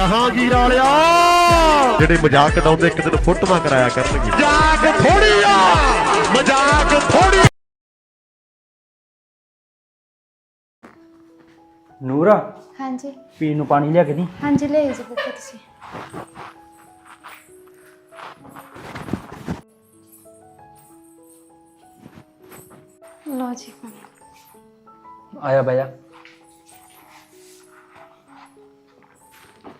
ਜਹਾਂਗੀਰ ਵਾਲਿਆ। ਜਿਹੜੇ ਮਜ਼ਾਕ ਉਡਾਉਂਦੇ ਇੱਕ ਦਿਨ ਫੋਟੋਆਂ ਕਰਾਇਆ ਕਰਨਗੇ। ਮਜ਼ਾਕ ਥੋੜੀ ਆ ਮਜ਼ਾਕ ਥੋੜੀ ਨੂਰਾ ਹਾਂਜੀ। ਪੀਣ ਨੂੰ ਪਾਣੀ ਲਿਆ ਕੇ ਦੀ। ਹਾਂਜੀ ਲੈ ਜੀ ਪੁੱਤ ਤੁਸੀਂ। ਲਓ ਜੀ ਪਾਣੀ। ਆਇਆ ਬਈ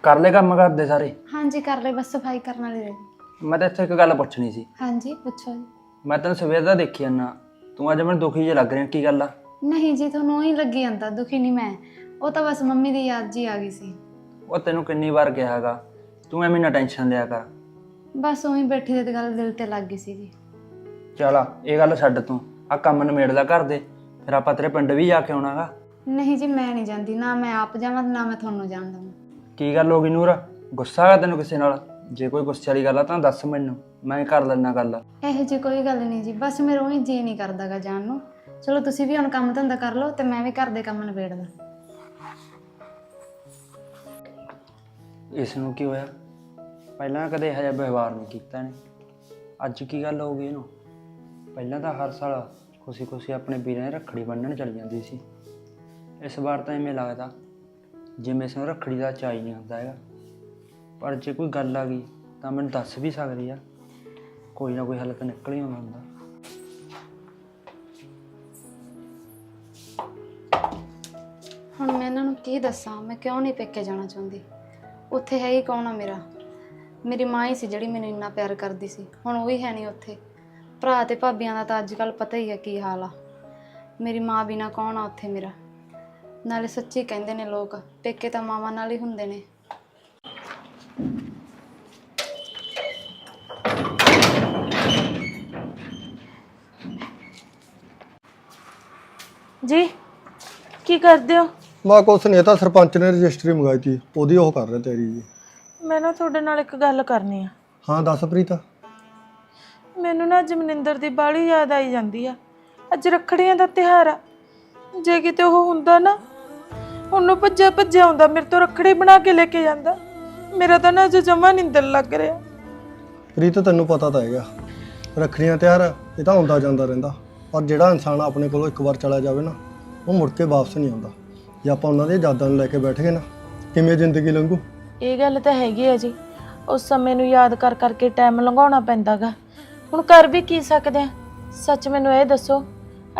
ਕਰ ਲੈ ਕੰਮ ਕਰਦੇ ਸਾਰੇ? ਹਾਂਜੀ ਕਰ ਲੈ ਬਸ ਸਫ਼ਾਈ ਕਰਨ ਵਾਲੀ ਰਹੀ ਮੈਂ ਤਾਂ ਇੱਥੇ ਇੱਕ ਗੱਲ ਪੁੱਛਣੀ ਸੀ। ਹਾਂਜੀ ਪੁੱਛੋ ਜੀ। ਮੈਂ ਤੈਨੂੰ ਸਵੇਰ ਦਾ ਦੇਖੀ ਜਾਂਦਾ। ਤੂੰ ਅੱਜ ਮੈਨੂੰ ਦੁਖੀ ਜਿਹਾ ਲੱਗ ਰਿਹਾ ਕੀ ਗੱਲ ਆ? ਨਹੀਂ ਜੀ ਤੁਹਾਨੂੰ ਉਹੀ ਲੱਗੀ ਜਾਂਦਾ ਦੁਖੀ ਨਹੀਂ ਮੈਂ। ਉਹ ਤਾਂ ਬਸ ਮੰਮੀ ਦੀ ਯਾਦ ਜੀ ਆ ਗਈ ਸੀ। ਉਹ ਤੈਨੂੰ ਕਿੰਨੀ ਵਾਰ ਕਿਹਾ ਹੈਗਾ। ਤੂੰ ਐਵੇਂ ਨਾ ਟੈਨਸ਼ਨ ਲਿਆ ਕਰ। ਬਸ ਉਹੀ ਬੈਠੀ ਤੇ ਗੱਲ ਦਿਲ ਤੇ ਲੱਗ ਗਈ ਸੀ ਜੀ ਚੱਲ ਆ, ਇਹ ਗੱਲ ਛੱਡ ਤੂੰ। ਆ ਕੰਮ ਨਿਮੇੜ ਦਾ ਘਰ ਦੇ। ਫਿਰ ਆਪਾਂ ਤੇਰੇ ਪਿੰਡ ਵੀ ਜਾ ਕੇ ਆਉਣਾਗਾ ਨਹੀਂ ਜੀ ਮੈਂ ਨਹੀਂ ਜਾਂਦੀ। ਨਾ ਮੈਂ ਆਪ ਜਾਵਾਂ ਨਾ ਮੈਂ ਤੁਹਾਨੂੰ ਜਾਣ ਦਵਾਂ। ਕੀ ਗੱਲ ਹੋ ਗਈ ਨੂਰ? ਗੁੱਸਾ ਆ ਤੈਨੂੰ ਕਿਸੇ ਨਾਲ? ਜੇ ਕੋਈ ਗੁੱਸੇ ਵਾਲੀ ਗੱਲ ਆ ਤਾਂ ਦੱਸ ਮੈਨੂੰ। ਮੈਂ ਕਰ ਲੈਣਾ ਗੱਲ। ਇਹੋ ਜੀ ਕੋਈ ਗੱਲ ਨਹੀਂ ਜੀ। ਬਸ ਮੇਰਾ ਉਹੀ ਜੀ ਨਹੀਂ ਕਰਦਾਗਾ ਜਾਣ ਨੂੰ। ਚਲੋ ਤੁਸੀਂ ਵੀ ਹੁਣ ਕੰਮ ਧੰਦਾ ਕਰ ਲਓ ਤੇ ਮੈਂ ਵੀ ਘਰ ਦੇ ਕੰਮ ਨਿਬੇੜਦਾ। ਇਸ ਨੂੰ ਕੀ ਹੋਇਆ? ਪਹਿਲਾਂ ਕਦੇ ਇਹੋ ਜਿਹਾ ਵਿਵਹਾਰ ਨਹੀਂ ਕੀਤਾ ਇਹਨੇ। ਅੱਜ ਕੀ ਗੱਲ ਹੋ ਗਈ ਇਹਨੂੰ? ਪਹਿਲਾਂ ਤਾਂ ਹਰ ਸਾਲ ਖੁਸ਼ੀ ਖੁਸ਼ੀ ਆਪਣੇ ਵੀਰਾਂ ਦੀ ਰੱਖੜੀ ਬੰਨਣ ਚਲੀ ਜਾਂਦੀ ਸੀ। ਇਸ ਵਾਰ ਤਾਂ ਐਵੇਂ ਲੱਗਦਾ। ਜਿਵੇਂ ਇਸ ਰੱਖੜੀ ਦਾ ਚਾਈ ਨਹੀਂ ਹੁੰਦਾ ਹੈਗਾ। ਪਰ ਜੇ ਕੋਈ ਗੱਲ ਆ ਗਈ, ਤਾਂ ਮੈਨੂੰ ਦੱਸ ਵੀ ਸਕਦੀ ਆ। ਕੋਈ ਨਾ ਕੋਈ ਹੱਲ ਤਾਂ ਨਿਕਲ ਹੀ ਆਉਂਦਾ ਹੁੰਦਾ। ਹੁਣ ਮੈਂ ਇਹਨਾਂ ਨੂੰ ਕੀ ਦੱਸਾਂ? ਮੈਂ ਕਿਉਂ ਨਹੀਂ ਪੇਕੇ ਜਾਣਾ ਚਾਹੁੰਦੀ? ਉੱਥੇ ਹੈ ਹੀ ਕੌਣ ਆ ਮੇਰਾ? ਮੇਰੀ ਮਾਂ ਹੀ ਸੀ ਜਿਹੜੀ ਮੈਨੂੰ ਇੰਨਾ ਪਿਆਰ ਕਰਦੀ ਸੀ। ਹੁਣ ਉਹ ਵੀ ਹੈ ਨਹੀਂ ਉੱਥੇ। ਭਰਾ ਤੇ ਭਾਬੀਆਂ ਦਾ ਤਾਂ ਅੱਜ ਕੱਲ ਪਤਾ ਹੀ ਹੈ ਕੀ ਹਾਲ ਆ। ਮੇਰੀ ਮਾਂ ਬਿਨਾ ਕੌਣ ਆ ਉੱਥੇ ਮੇਰਾ? ਨਾਲੇ ਸੱਚੀ ਕਹਿੰਦੇ ਨੇ ਲੋਕ ਪੇਕੇ ਤਾਂ ਮਾਵਾਂ ਨਾਲ ਹੀ ਹੁੰਦੇ ਨੇ। ਜੀ ਕੀ ਕਰਦੇ ਹੋ? ਮਾ ਕੁਛ ਨਹੀਂ ਇਹ ਤਾਂ ਸਰਪੰਚ ਨੇ ਰਜਿਸਟਰੀ ਮੰਗਾਈ ਤੀ ਉਹਦੀ ਉਹ ਕਰ ਰਿਹਾ ਤੇਰੀ ਜੀ। ਮੈਂ ਨਾ ਤੁਹਾਡੇ ਨਾਲ ਇੱਕ ਗੱਲ ਕਰਨੀ ਆ। ਹਾਂ ਦੱਸ ਪ੍ਰੀਤਾ। ਮੈਨੂੰ ਨਾ ਅੱਜ ਮਨਿੰਦਰ ਦੀ ਬਾਲੀ ਯਾਦ ਆਈ ਜਾਂਦੀ ਆ। ਅੱਜ ਰੱਖੜੀਆਂ ਦਾ ਤਿਉਹਾਰ ਆ। ਜੇ ਕਿਤੇ ਉਹ ਹੁੰਦਾ ਨਾ ਉਹਨੂੰ ਭੱਜਿਆ ਭੱਜਿਆ ਆਉਂਦਾ ਮੇਰੇ ਤੋਂ ਰੱਖੜੀ ਬਣਾ ਕੇ ਲੈ ਕੇ ਜਾਂਦਾ। ਮੇਰਾ ਤਾਂ ਨਾ ਅੱਜ ਜਮਾ ਨਹੀਂ ਦਿਲ ਲੱਗ ਰਿਹਾ। ਪ੍ਰੀਤ ਤੈਨੂੰ ਪਤਾ ਤਾਂ ਹੈਗਾ ਰੱਖੜੀਆਂ ਤਿਉਹਾਰ ਇਹ ਤਾਂ ਆਉਂਦਾ ਜਾਂਦਾ ਰਹਿੰਦਾ। ਪਰ ਜਿਹੜਾ ਇਨਸਾਨ ਆਪਣੇ ਕੋਲੋਂ ਇੱਕ ਵਾਰ ਚਲਾ ਜਾਵੇ ਨਾ ਉਹ ਮੁੜ ਕੇ ਵਾਪਸ ਨਹੀਂ ਆਉਂਦਾ। ਜੇ ਆਪਾਂ ਉਹਨਾਂ ਦੀਆਂ ਯਾਦਾਂ ਨੂੰ ਲੈ ਕੇ ਬੈਠ ਗਏ ਨਾ ਕਿਵੇਂ ਜ਼ਿੰਦਗੀ ਲੰਘੂ? ਇਹ ਗੱਲ ਤਾਂ ਹੈਗੀ ਆ ਜੀ। ਉਸ ਸਮੇਂ ਨੂੰ ਯਾਦ ਕਰ ਕਰਕੇ ਟਾਈਮ ਲੰਘਾਉਣਾ ਪੈਂਦਾਗਾ। ਹੁਣ ਕਰ ਵੀ ਕੀ ਸਕਦੇ ਆ? ਸੱਚ ਮੈਨੂੰ ਇਹ ਦੱਸੋ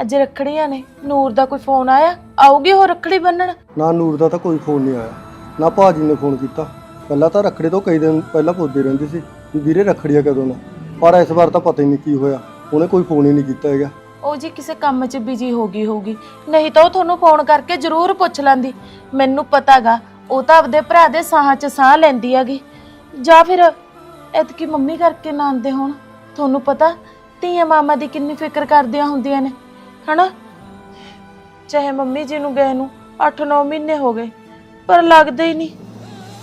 ਅੱਜ ਰੱਖੜੀਆਂ ਨੇ। ਨੂਰ ਦਾ ਕੋਈ ਫੋਨ ਆਇਆ? ਆਊਗੀ ਉਹ ਰੱਖੜੀ ਬੰਨਣ? ਨਾ ਨੂਰ ਦਾ ਤਾਂ ਕੋਈ ਫੋਨ ਨਹੀਂ ਆਇਆ। ਨਾ ਭਾਜੀ ਨੇ ਫੋਨ ਕੀਤਾ। ਪਹਿਲਾਂ ਤਾਂ ਰੱਖੜੀ ਤੋਂ ਕਈ ਦਿਨ ਪਹਿਲਾਂ ਪੁੱਛਦੀ ਰਹਿੰਦੀ ਸੀ। ਵੀ ਵੀਰੇ ਰੱਖੜੀਆਂ ਕਦੋਂ ਨਾ? ਪਰ ਇਸ ਵਾਰ ਤਾਂ ਪਤਾ ਹੀ ਨਹੀਂ ਕੀ ਹੋਇਆ। ਉਹਨੇ ਕੋਈ ਫੋਨ ਹੀ ਨਹੀਂ ਕੀਤਾ ਹੈਗਾ। ਉਹ ਜੀ ਕਿਸੇ ਕੰਮ 'ਚ ਬਿਜ਼ੀ ਹੋ ਗਈ ਹੋਊਗੀ। ਨਹੀਂ ਤਾਂ ਉਹ ਤੁਹਾਨੂੰ ਫੋਨ ਕਰਕੇ ਜ਼ਰੂਰ ਪੁੱਛ ਲੈਂਦੀ। ਮੈਨੂੰ ਪਤਾਗਾ ਉਹ ਤਾਂ ਆਪਦੇ ਭਰਾ ਦੇ ਸਾਹਾਂ 'ਚ ਸਾਹ ਲੈਂਦੀ ਹੈਗੀ। ਜਾਂ ਫਿਰ ਐਤਕੀ ਮੰਮੀ ਕਰਕੇ ਨਾ ਆਉਂਦੇ ਹੋਣ। ਤੁਹਾਨੂੰ ਪਤਾ ਧੀਆਂ ਮਾਮਾ ਦੀ ਕਿੰਨੀ ਫਿਕਰ ਕਰਦੀਆਂ ਹੁੰਦੀਆਂ ਨੇ। ਹਨਾ? ਚਾਹੇ ਮੰਮੀ ਜੀ ਨੂੰ ਗਏ ਨੂੰ 8-9 ਮਹੀਨੇ ਹੋ ਗਏ ਪਰ ਲੱਗਦਾ ਹੀ ਨਹੀਂ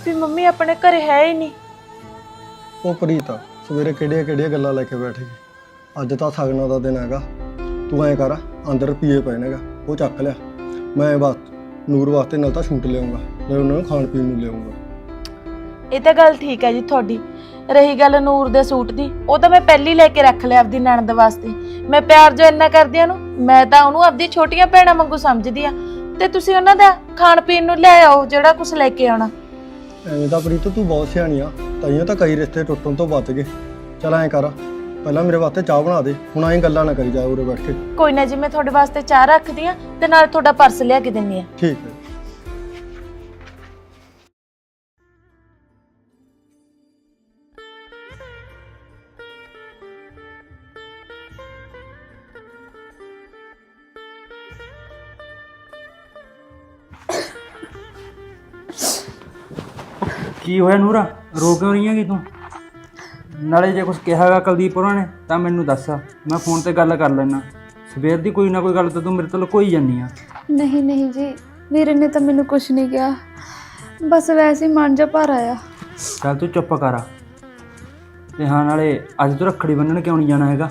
ਵੀ ਮੰਮੀ ਆਪਣੇ ਘਰੇ ਹੈ ਹੀ ਨਹੀਂ। ਉਹ ਪ੍ਰੀਤ ਸਵੇਰੇ ਕਿਹੜੀਆਂ ਕਿਹੜੀਆਂ ਗੱਲਾਂ ਲੈ ਕੇ ਬੈਠ? ਅੱਜ ਤਾਂ ਸਗਨਾਂ ਦਾ ਦਿਨ ਹੈਗਾ। ਤੂੰ ਐਂ ਕਰ ਅੰਦਰ ਰੁਪਈਏ ਪਏ ਨੇਗਾ ਉਹ ਚੱਕ ਲਿਆ। ਮੈਂ ਬਸ ਨੂਰ ਵਾਸਤੇ ਨਾਲ ਤਾਂ ਛੂਟ ਲਿਆਉਂਗਾ ਨਾਲ ਉਹਨਾਂ ਨੂੰ ਖਾਣ ਪੀਣ ਨੂੰ ਲਿਆਉਂਗਾ। ਇਹ ਤਾਂ ਗੱਲ ਠੀਕ ਹੈ ਜੀ ਤੁਹਾਡੀ। ਰਹੀ ਗੱਲ ਨੂਰ ਦੇ ਸੂਟ ਦੀ ਉਹ ਤਾਂ ਮੈਂ ਪਹਿਲੀ ਲੈ ਕੇ ਰੱਖ ਲਿਆ ਆਪਦੀ ਨਣਦ ਵਾਸਤੇ। ਮੈਂ ਪਿਆਰ ਜੋ ਇੰਨਾ ਕਰਦੀ ਆ ਨੂੰ ਮੈਂ ਤਾਂ ਉਹਨੂੰ ਆਪਦੀ ਛੋਟੀਆਂ ਭੈਣਾਂ ਵਾਂਗੂ ਸਮਝਦੀ ਆ। ਤੇ ਤੁਸੀਂ ਉਹਨਾਂ ਦਾ ਖਾਣ ਪੀਣ ਨੂੰ ਲੈ ਆਓ ਜਿਹੜਾ ਕੁਝ ਲੈ ਕੇ ਆਉਣਾ। ਐਵੇਂ ਤਾਂ ਪ੍ਰੀਤ ਤੂੰ ਬਹੁਤ ਸਿਆਣੀ ਆ। ਤਾਈਆਂ ਤਾਂ ਕਈ ਰਿਸ਼ਤੇ ਟੁੱਟਣ ਤੋਂ ਬਚ ਗਏ। ਚਲ ਐਂ ਕਰ ਪਹਿਲਾਂ ਮੇਰੇ ਵਾਸਤੇ ਚਾਹ ਬਣਾ ਦੇ ਹੁਣ ਐਂ ਗੱਲਾਂ ਨਾ ਕਰੀ ਜਾ ਉਰੇ ਬੈਠ। ਕੇ ਕੋਈ ਨਾ ਜੀ ਮੈਂ ਤੁਹਾਡੇ ਵਾਸਤੇ ਚਾਹ ਰੱਖਦੀ ਆ ਤੇ ਨਾਲ ਤੁਹਾਡਾ ਪਰਸ ਲਿਆ ਕੇ ਦਿੰਨੀ ਆ। ਠੀਕ ਹੈ। ਕੀ ਹੋਇਆ ਨੂਰਾ? ਰੋ ਕਿਉਂ ਰਹੀ ਹੈਗੀ ਤੂੰ? ਨਾਲੇ ਜੇ ਕੁਝ ਕਿਹਾਗਾ ਕੁਲਦੀਪ ਹੋਰਾਂ ਨੇ ਤਾਂ ਮੈਨੂੰ ਦੱਸ। ਮੈਂ ਫੋਨ ਤੇ ਗੱਲ ਕਰ ਲੈਣਾ ਸਵੇਰ ਦੀ ਕੋਈ ਨਾ ਕੋਈ ਗੱਲ ਤਾਂ ਤੂੰ ਮੇਰੇ ਤੋਂ ਲੁਕੋਈ ਜਾਂਦੀ ਆ। ਨਹੀਂ ਨਹੀਂ ਜੀ। ਵੀਰੇ ਨੇ ਤਾਂ ਮੈਨੂੰ ਕੁਝ ਨਹੀਂ ਕਿਹਾ। ਬਸ ਵੈਸੇ ਹੀ ਮਨ ਜਾ ਭਰ ਆਇਆ। ਚੱਲ ਤੂੰ ਚੁੱਪ ਕਰ ਤੇ ਹਾਂ ਨਾਲੇ ਅੱਜ ਤੂੰ ਰੱਖੜੀ ਬੰਨਣ ਕਿਉਂ ਨਹੀਂ ਜਾਣਾ ਹੈਗਾ?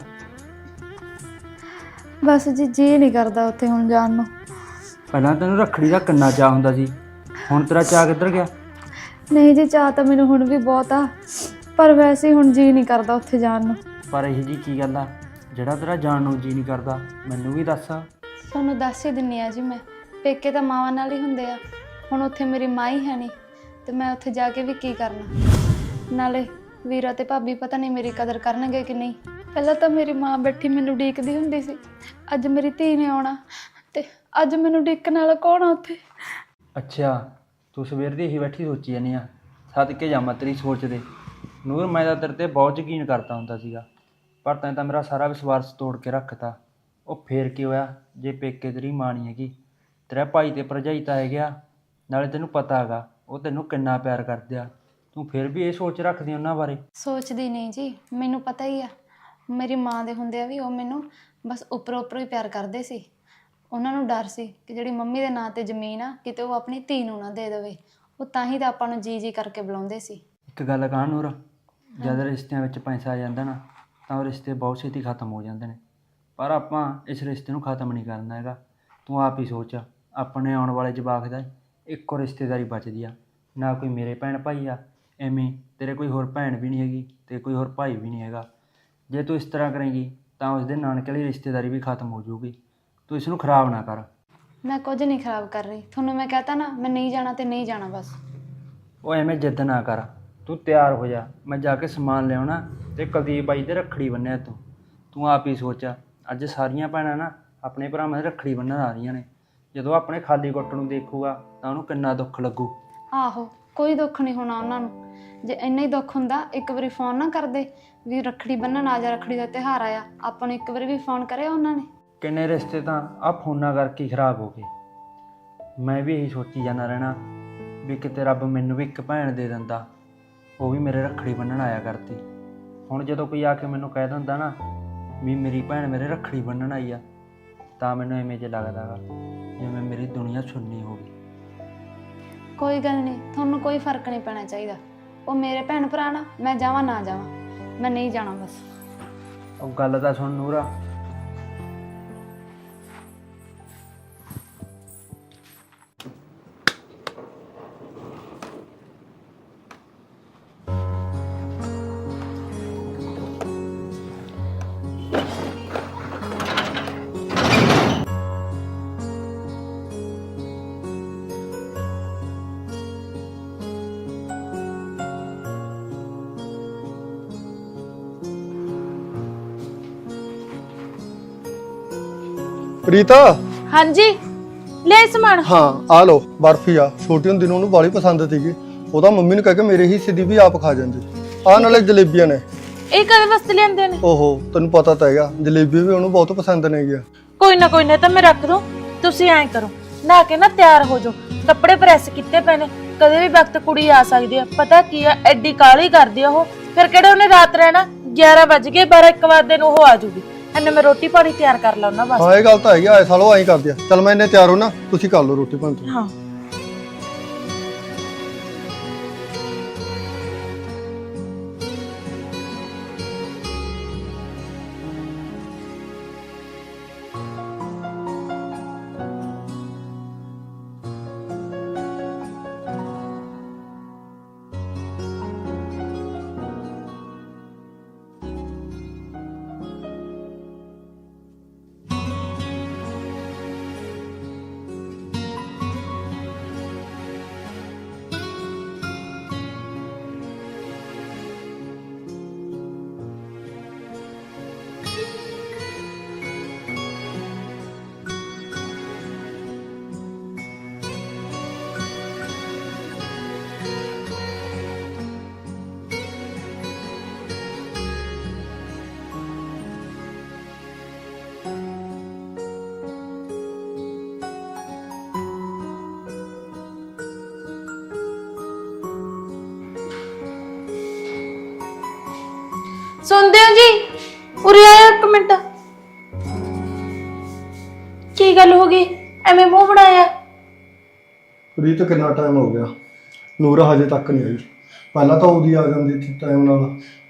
ਬਸ ਜੀ ਜੀ ਨਹੀਂ ਕਰਦਾ ਉੱਥੇ ਹੁਣ ਜਾਣ ਨੂੰ। ਪਹਿਲਾਂ ਤੈਨੂੰ ਰੱਖੜੀ ਦਾ ਕਿੰਨਾ ਚਾਹ ਹੁੰਦਾ ਸੀ। ਹੁਣ ਤੇਰਾ ਚਾਹ ਕਿੱਧਰ ਗਿਆ? ਨਹੀਂ ਜੀ ਚਾਹ ਤਾਂ ਮੈਨੂੰ ਹੁਣ ਵੀ ਬਹੁਤ ਆ। ਪਰ ਵੈਸੇ ਹੁਣ ਜੀ ਨਹੀਂ ਕਰਦਾ ਉੱਥੇ ਜਾਣ ਨੂੰ। ਪਰ ਇਹ ਜੀ ਕੀ ਗੱਲ ਆ? ਜਿਹੜਾ ਤੇਰਾ ਜਾਣ ਨੂੰ ਜੀ ਨਹੀਂ ਕਰਦਾ ਮੈਨੂੰ ਵੀ ਦੱਸ ਤੁਹਾਨੂੰ ਦੱਸ ਹੀ ਦਿੰਨੀ ਆ ਜੀ ਮੈਂ। ਪੇਕੇ ਤਾਂ ਮਾਵਾਂ ਨਾਲ ਹੀ ਹੁੰਦੇ ਆ। ਹੁਣ ਉੱਥੇ ਮੇਰੀ ਮਾਂ ਹੀ ਹੈ ਨਹੀਂ ਤੇ ਮੈਂ ਉੱਥੇ ਜਾ ਕੇ ਵੀ ਕੀ ਕਰਨਾ? ਨਾਲੇ ਵੀਰਾ ਤੇ ਭਾਬੀ ਪਤਾ ਨਹੀਂ ਮੇਰੀ ਕਦਰ ਕਰਨਗੇ ਕਿ ਨਹੀਂ। ਪਹਿਲਾਂ ਤਾਂ ਮੇਰੀ ਮਾਂ ਬੈਠੀ ਮੈਨੂੰ ਉਡੀਕਦੀ ਹੁੰਦੀ ਸੀ। ਅੱਜ ਮੇਰੀ ਧੀ ਨੇ ਆਉਣਾ ਤੇ ਅੱਜ ਮੈਨੂੰ ਉਡੀਕਣ ਵਾਲਾ ਕੌਣ ਆ ਉੱਥੇ? ਅੱਛਾ ਤੂੰ ਸਵੇਰ ਦੀ ਹੀ ਬੈਠੀ ਸੋਚੀ ਜਾਂਦੀ ਆ, ਸਦਕੇ ਜਾਵਾਂ ਤੇਰੀ ਸੋਚ ਦੇ। ਨੂਰ, ਮੈਂ ਤਾਂ ਤੇਰੇ ਤੇ ਬਹੁਤ ਯਕੀਨ ਕਰਦਾ ਹੁੰਦਾ ਸੀਗਾ, ਪਰ ਤੈਂ ਤਾਂ ਮੇਰਾ ਸਾਰਾ ਵਿਸ਼ਵਾਸ ਤੋੜ ਕੇ ਰੱਖਤਾ। ਉਹ ਫੇਰ ਕੀ ਹੋਇਆ? ਜੇ ਪੇਕੇ ਤੇਰੀ ਮਾਂ ਨਹੀਂ ਹੈਗੀ, ਤੇਰਾ ਭਾਈ ਤੇ ਭਰਜਾਈ ਤਾਂ ਹੈਗਾ ਨਾਲੇ ਤੈਨੂੰ ਪਤਾ ਹੈਗਾ, ਉਹ ਤੈਨੂੰ ਕਿੰਨਾ ਪਿਆਰ ਕਰਦੇ ਆ। ਤੂੰ ਫਿਰ ਵੀ ਇਹ ਸੋਚ ਰੱਖਦੀ ਉਹਨਾਂ ਬਾਰੇ? ਸੋਚਦੀ ਨਹੀਂ ਜੀ, ਮੈਨੂੰ ਪਤਾ ਹੀ ਆ। ਮੇਰੀ ਮਾਂ ਦੇ ਹੁੰਦੇ ਆ ਵੀ ਉਹ ਮੈਨੂੰ ਬਸ ਉੱਪਰੋਂ ਉੱਪਰੋਂ ਹੀ ਪਿਆਰ ਕਰਦੇ ਸੀ। ਉਹਨਾਂ ਨੂੰ ਡਰ ਸੀ ਕਿ ਜਿਹੜੀ ਮੰਮੀ ਦੇ ਨਾਂ ਤੇ ਜ਼ਮੀਨ ਆ, ਕਿਤੇ ਉਹ ਆਪਣੀ ਧੀ ਨੂੰ ਨਾ ਦੇ ਦੇਵੇ। ਉਹ ਤਾਂ ਹੀ ਤਾਂ ਆਪਾਂ ਨੂੰ ਜੀ ਜੀ ਕਰਕੇ ਬੁਲਾਉਂਦੇ ਸੀ। ਇੱਕ ਗੱਲ ਕਹਾਂ ਨੂਰ, ਜਦ ਰਿਸ਼ਤਿਆਂ ਵਿੱਚ ਪੈਸਾ ਆ ਜਾਂਦਾ ਨਾ, ਤਾਂ ਉਹ ਰਿਸ਼ਤੇ ਬਹੁਤ ਛੇਤੀ ਖਤਮ ਹੋ ਜਾਂਦੇ ਨੇ। ਪਰ ਆਪਾਂ ਇਸ ਰਿਸ਼ਤੇ ਨੂੰ ਖਤਮ ਨਹੀਂ ਕਰਨਾ ਹੈਗਾ। ਤੂੰ ਆਪ ਹੀ ਸੋਚ, ਆਪਣੇ ਆਉਣ ਵਾਲੇ ਜਵਾਕ ਦਾ ਇੱਕੋ ਰਿਸ਼ਤੇਦਾਰੀ ਬਚਦੀ ਆ। ਨਾ ਕੋਈ ਮੇਰੇ ਭੈਣ ਭਾਈ ਆ, ਐਵੇਂ ਤੇਰੇ ਕੋਈ ਹੋਰ ਭੈਣ ਵੀ ਨਹੀਂ ਹੈਗੀ ਤੇ ਕੋਈ ਹੋਰ ਭਾਈ ਵੀ ਨਹੀਂ ਹੈਗਾ। ਜੇ ਤੂੰ ਇਸ ਤਰ੍ਹਾਂ ਕਰੇਂਗੀ, ਤਾਂ ਉਸ ਦੇ ਨਾਨਕੇ ਵਾਲੀ ਰਿਸ਼ਤੇਦਾਰੀ ਵੀ ਖਤਮ ਹੋ ਜਾਊਗੀ। ਤੂੰ ਇਸ ਨੂੰ ਖਰਾਬ ਨਾ ਕਰ। ਮੈਂ ਕੁਝ ਨਹੀਂ ਖਰਾਬ ਕਰ ਰਹੀ। ਤੁਹਾਨੂੰ ਮੈਂ ਕਹਤਾ ਨਾ ਮੈਂ ਨਹੀਂ ਜਾਣਾ ਤੇ ਨਹੀਂ ਜਾਣਾ ਬਸ। ਉਹ ਐਵੇਂ ਜਿੱਦ ਨਾ ਕਰ। ਤੂੰ ਤਿਆਰ ਹੋ ਜਾ। ਮੈਂ ਜਾ ਕੇ ਸਮਾਨ ਲਿਆਉਣਾ ਤੇ ਕੁਲਦੀਪ ਬਾਈ ਦੇ ਰੱਖੜੀ ਬੰਨਿਆ ਤੂੰ। ਤੂੰ ਆਪ ਹੀ ਸੋਚ। ਅੱਜ ਸਾਰੀਆਂ ਭੈਣਾਂ ਨਾ ਆਪਣੇ ਭਰਾਵਾਂ ਦੇ ਰੱਖੜੀ ਬੰਨਣ ਆ ਰਹੀਆਂ ਨੇ। ਜਦੋਂ ਆਪਣੇ ਖਾਲੀ ਗੁੱਟ ਨੂੰ ਦੇਖੂਗਾ ਤਾਂ ਉਹਨੂੰ ਕਿੰਨਾ ਦੁੱਖ ਲੱਗੂ। ਆਹੋ ਕੋਈ ਦੁੱਖ ਨਹੀਂ ਹੋਣਾ ਉਹਨਾਂ ਨੂੰ। ਜੇ ਇੰਨਾ ਹੀ ਦੁੱਖ ਹੁੰਦਾ ਇੱਕ ਵਾਰੀ ਫੋਨ ਨਾ ਕਰਦੇ ਵੀ ਰੱਖੜੀ ਬੰਨਣ ਆ ਜਾ ਰੱਖੜੀ ਦਾ ਤਿਉਹਾਰ ਆਇਆ। ਆਪਾਂ ਨੂੰ ਇੱਕ ਵਾਰੀ ਵੀ ਫੋਨ ਕਰਿਆ ਉਹਨਾਂ ਨੇ? ਕਿੰਨੇ ਰਿਸ਼ਤੇ ਤਾਂ ਆ ਫੋਨਾਂ ਕਰਕੇ ਹੀ ਖਰਾਬ ਹੋ ਗਏ। ਮੈਂ ਵੀ ਇਹੀ ਸੋਚੀ ਜਾਂਦਾ ਰਹਿਣਾ ਵੀ ਕਿਤੇ ਰੱਬ ਮੈਨੂੰ ਵੀ ਇੱਕ ਭੈਣ ਦੇ ਦਿੰਦਾ ਉਹ ਵੀ ਮੇਰੇ ਰੱਖੜੀ ਬੰਨਣ ਆਇਆ ਕਰਦੀ। ਹੁਣ ਜਦੋਂ ਕੋਈ ਆ ਕੇ ਮੈਨੂੰ ਕਹਿ ਦਿੰਦਾ ਨਾ ਵੀ ਮੇਰੀ ਭੈਣ ਮੇਰੇ ਰੱਖੜੀ ਬੰਨਣ ਆਈ ਆ ਤਾਂ ਮੈਨੂੰ ਐਵੇਂ ਜਿਹਾ ਲੱਗਦਾਗਾ ਜਿਵੇਂ ਮੇਰੀ ਦੁਨੀਆ ਸੁੰਨੀ ਹੋ ਗਈ। ਕੋਈ ਗੱਲ ਨਹੀਂ ਤੁਹਾਨੂੰ ਕੋਈ ਫ਼ਰਕ ਨਹੀਂ ਪੈਣਾ ਚਾਹੀਦਾ। ਉਹ ਮੇਰੇ ਭੈਣ ਭਰਾ ਨਾ ਮੈਂ ਜਾਵਾਂ ਨਾ ਜਾਵਾਂ ਮੈਂ ਨਹੀਂ ਜਾਣਾ ਬਸ। ਉਹ ਗੱਲ ਤਾਂ ਸੁਣ ਨੂਰਾ ਪ੍ਰੀਤਾ? ਹਾਂਜੀ ਲੈ ਸਮਾਨ। ਹਾਂ ਆ ਲੋ ਬਰਫੀ ਆ। ਛੋਟੀ ਹੁੰਦੀ ਨੂੰ ਉਹਨੂੰ ਬਾਲੀ ਪਸੰਦ ਸੀਗੀ। ਉਹਦਾ ਮੰਮੀ ਨੂੰ ਕਹਿ ਕੇ ਮੇਰੇ ਹਿੱਸੇ ਦੀ ਵੀ ਆਪ ਖਾ ਜਾਂਦੀ। ਆ ਨਾਲੇ ਜਲੇਬੀਆਂ ਨੇ। ਇਹ ਕਦੇ ਵਾਸਤੇ ਲਿਆਂਦੇ ਨੇ? ਓਹੋ ਤੈਨੂੰ ਪਤਾ ਤਾਂ ਹੈਗਾ ਜਲੇਬੀ ਵੀ ਉਹਨੂੰ ਬਹੁਤ ਪਸੰਦ ਨੇ ਗਿਆ। ਕੋਈ ਨਾ ਕੋਈ ਨਾ ਤਾਂ ਮੈਂ ਰੱਖ ਦੂੰ। ਤੁਸੀਂ ਐਂ ਕਰੋ ਨਹਾ ਕੇ ਨਾ ਤਿਆਰ ਹੋ ਜਾਓ। ਕੱਪੜੇ ਪ੍ਰੈਸ ਕੀਤੇ ਪਏ ਨੇ। ਕਦੇ ਵੀ ਵਕਤ ਕੁੜੀ ਆ ਸਕਦੀ ਆ। ਪਤਾ ਕੀ ਆ ਐਡੀ ਕਾਲੀ ਕਰਦੀ ਆ ਉਹ। ਫਿਰ ਕਿਹੜੇ ਉਹਨੇ ਰਾਤ ਰਹਿਣਾ? 11 ਵਜ ਗਏ 12 1 ਵਜੇ ਨੂੰ ਉਹ ਆ ਜੂਗੀ। ਐਨੇ ਮੈਂ ਰੋਟੀ ਪਾਣੀ ਤਿਆਰ ਕਰ ਲਾ ਉਹਨਾਂ ਹਾਂ ਇਹ ਗੱਲ ਤਾਂ ਹੈਗੀ ਆਏ ਸਾਲੋ ਐਂ ਕਰਦੀ ਆ। ਚਲ ਮੈਂ ਇੰਨੇ ਤਿਆਰ ਹੋ ਨਾ ਤੁਸੀਂ ਕਰ ਲਓ ਰੋਟੀ ਪਾਣੀ। ਹਾਂ। ਸੁਣਦੇ ਹੋ ਜੀ? ਉਰੇ ਆਇਓ ਇੱਕ ਮਿੰਟ। ਕੀ ਗੱਲ ਹੋ ਗਈ? ਐਵੇਂ ਮੂੰਹ ਬਣਾਇਆ? ਪ੍ਰੀਤ ਕਿੰਨਾ ਟਾਈਮ ਹੋ ਗਿਆ? ਨੂਰ ਹਜੇ ਤੱਕ ਨਹੀਂ ਆਈ। ਪਹਿਲਾਂ ਤਾਂ ਉਹਦੀ ਆ ਜਾਂਦੀ ਸੀ ਟਾਈਮ ਨਾਲ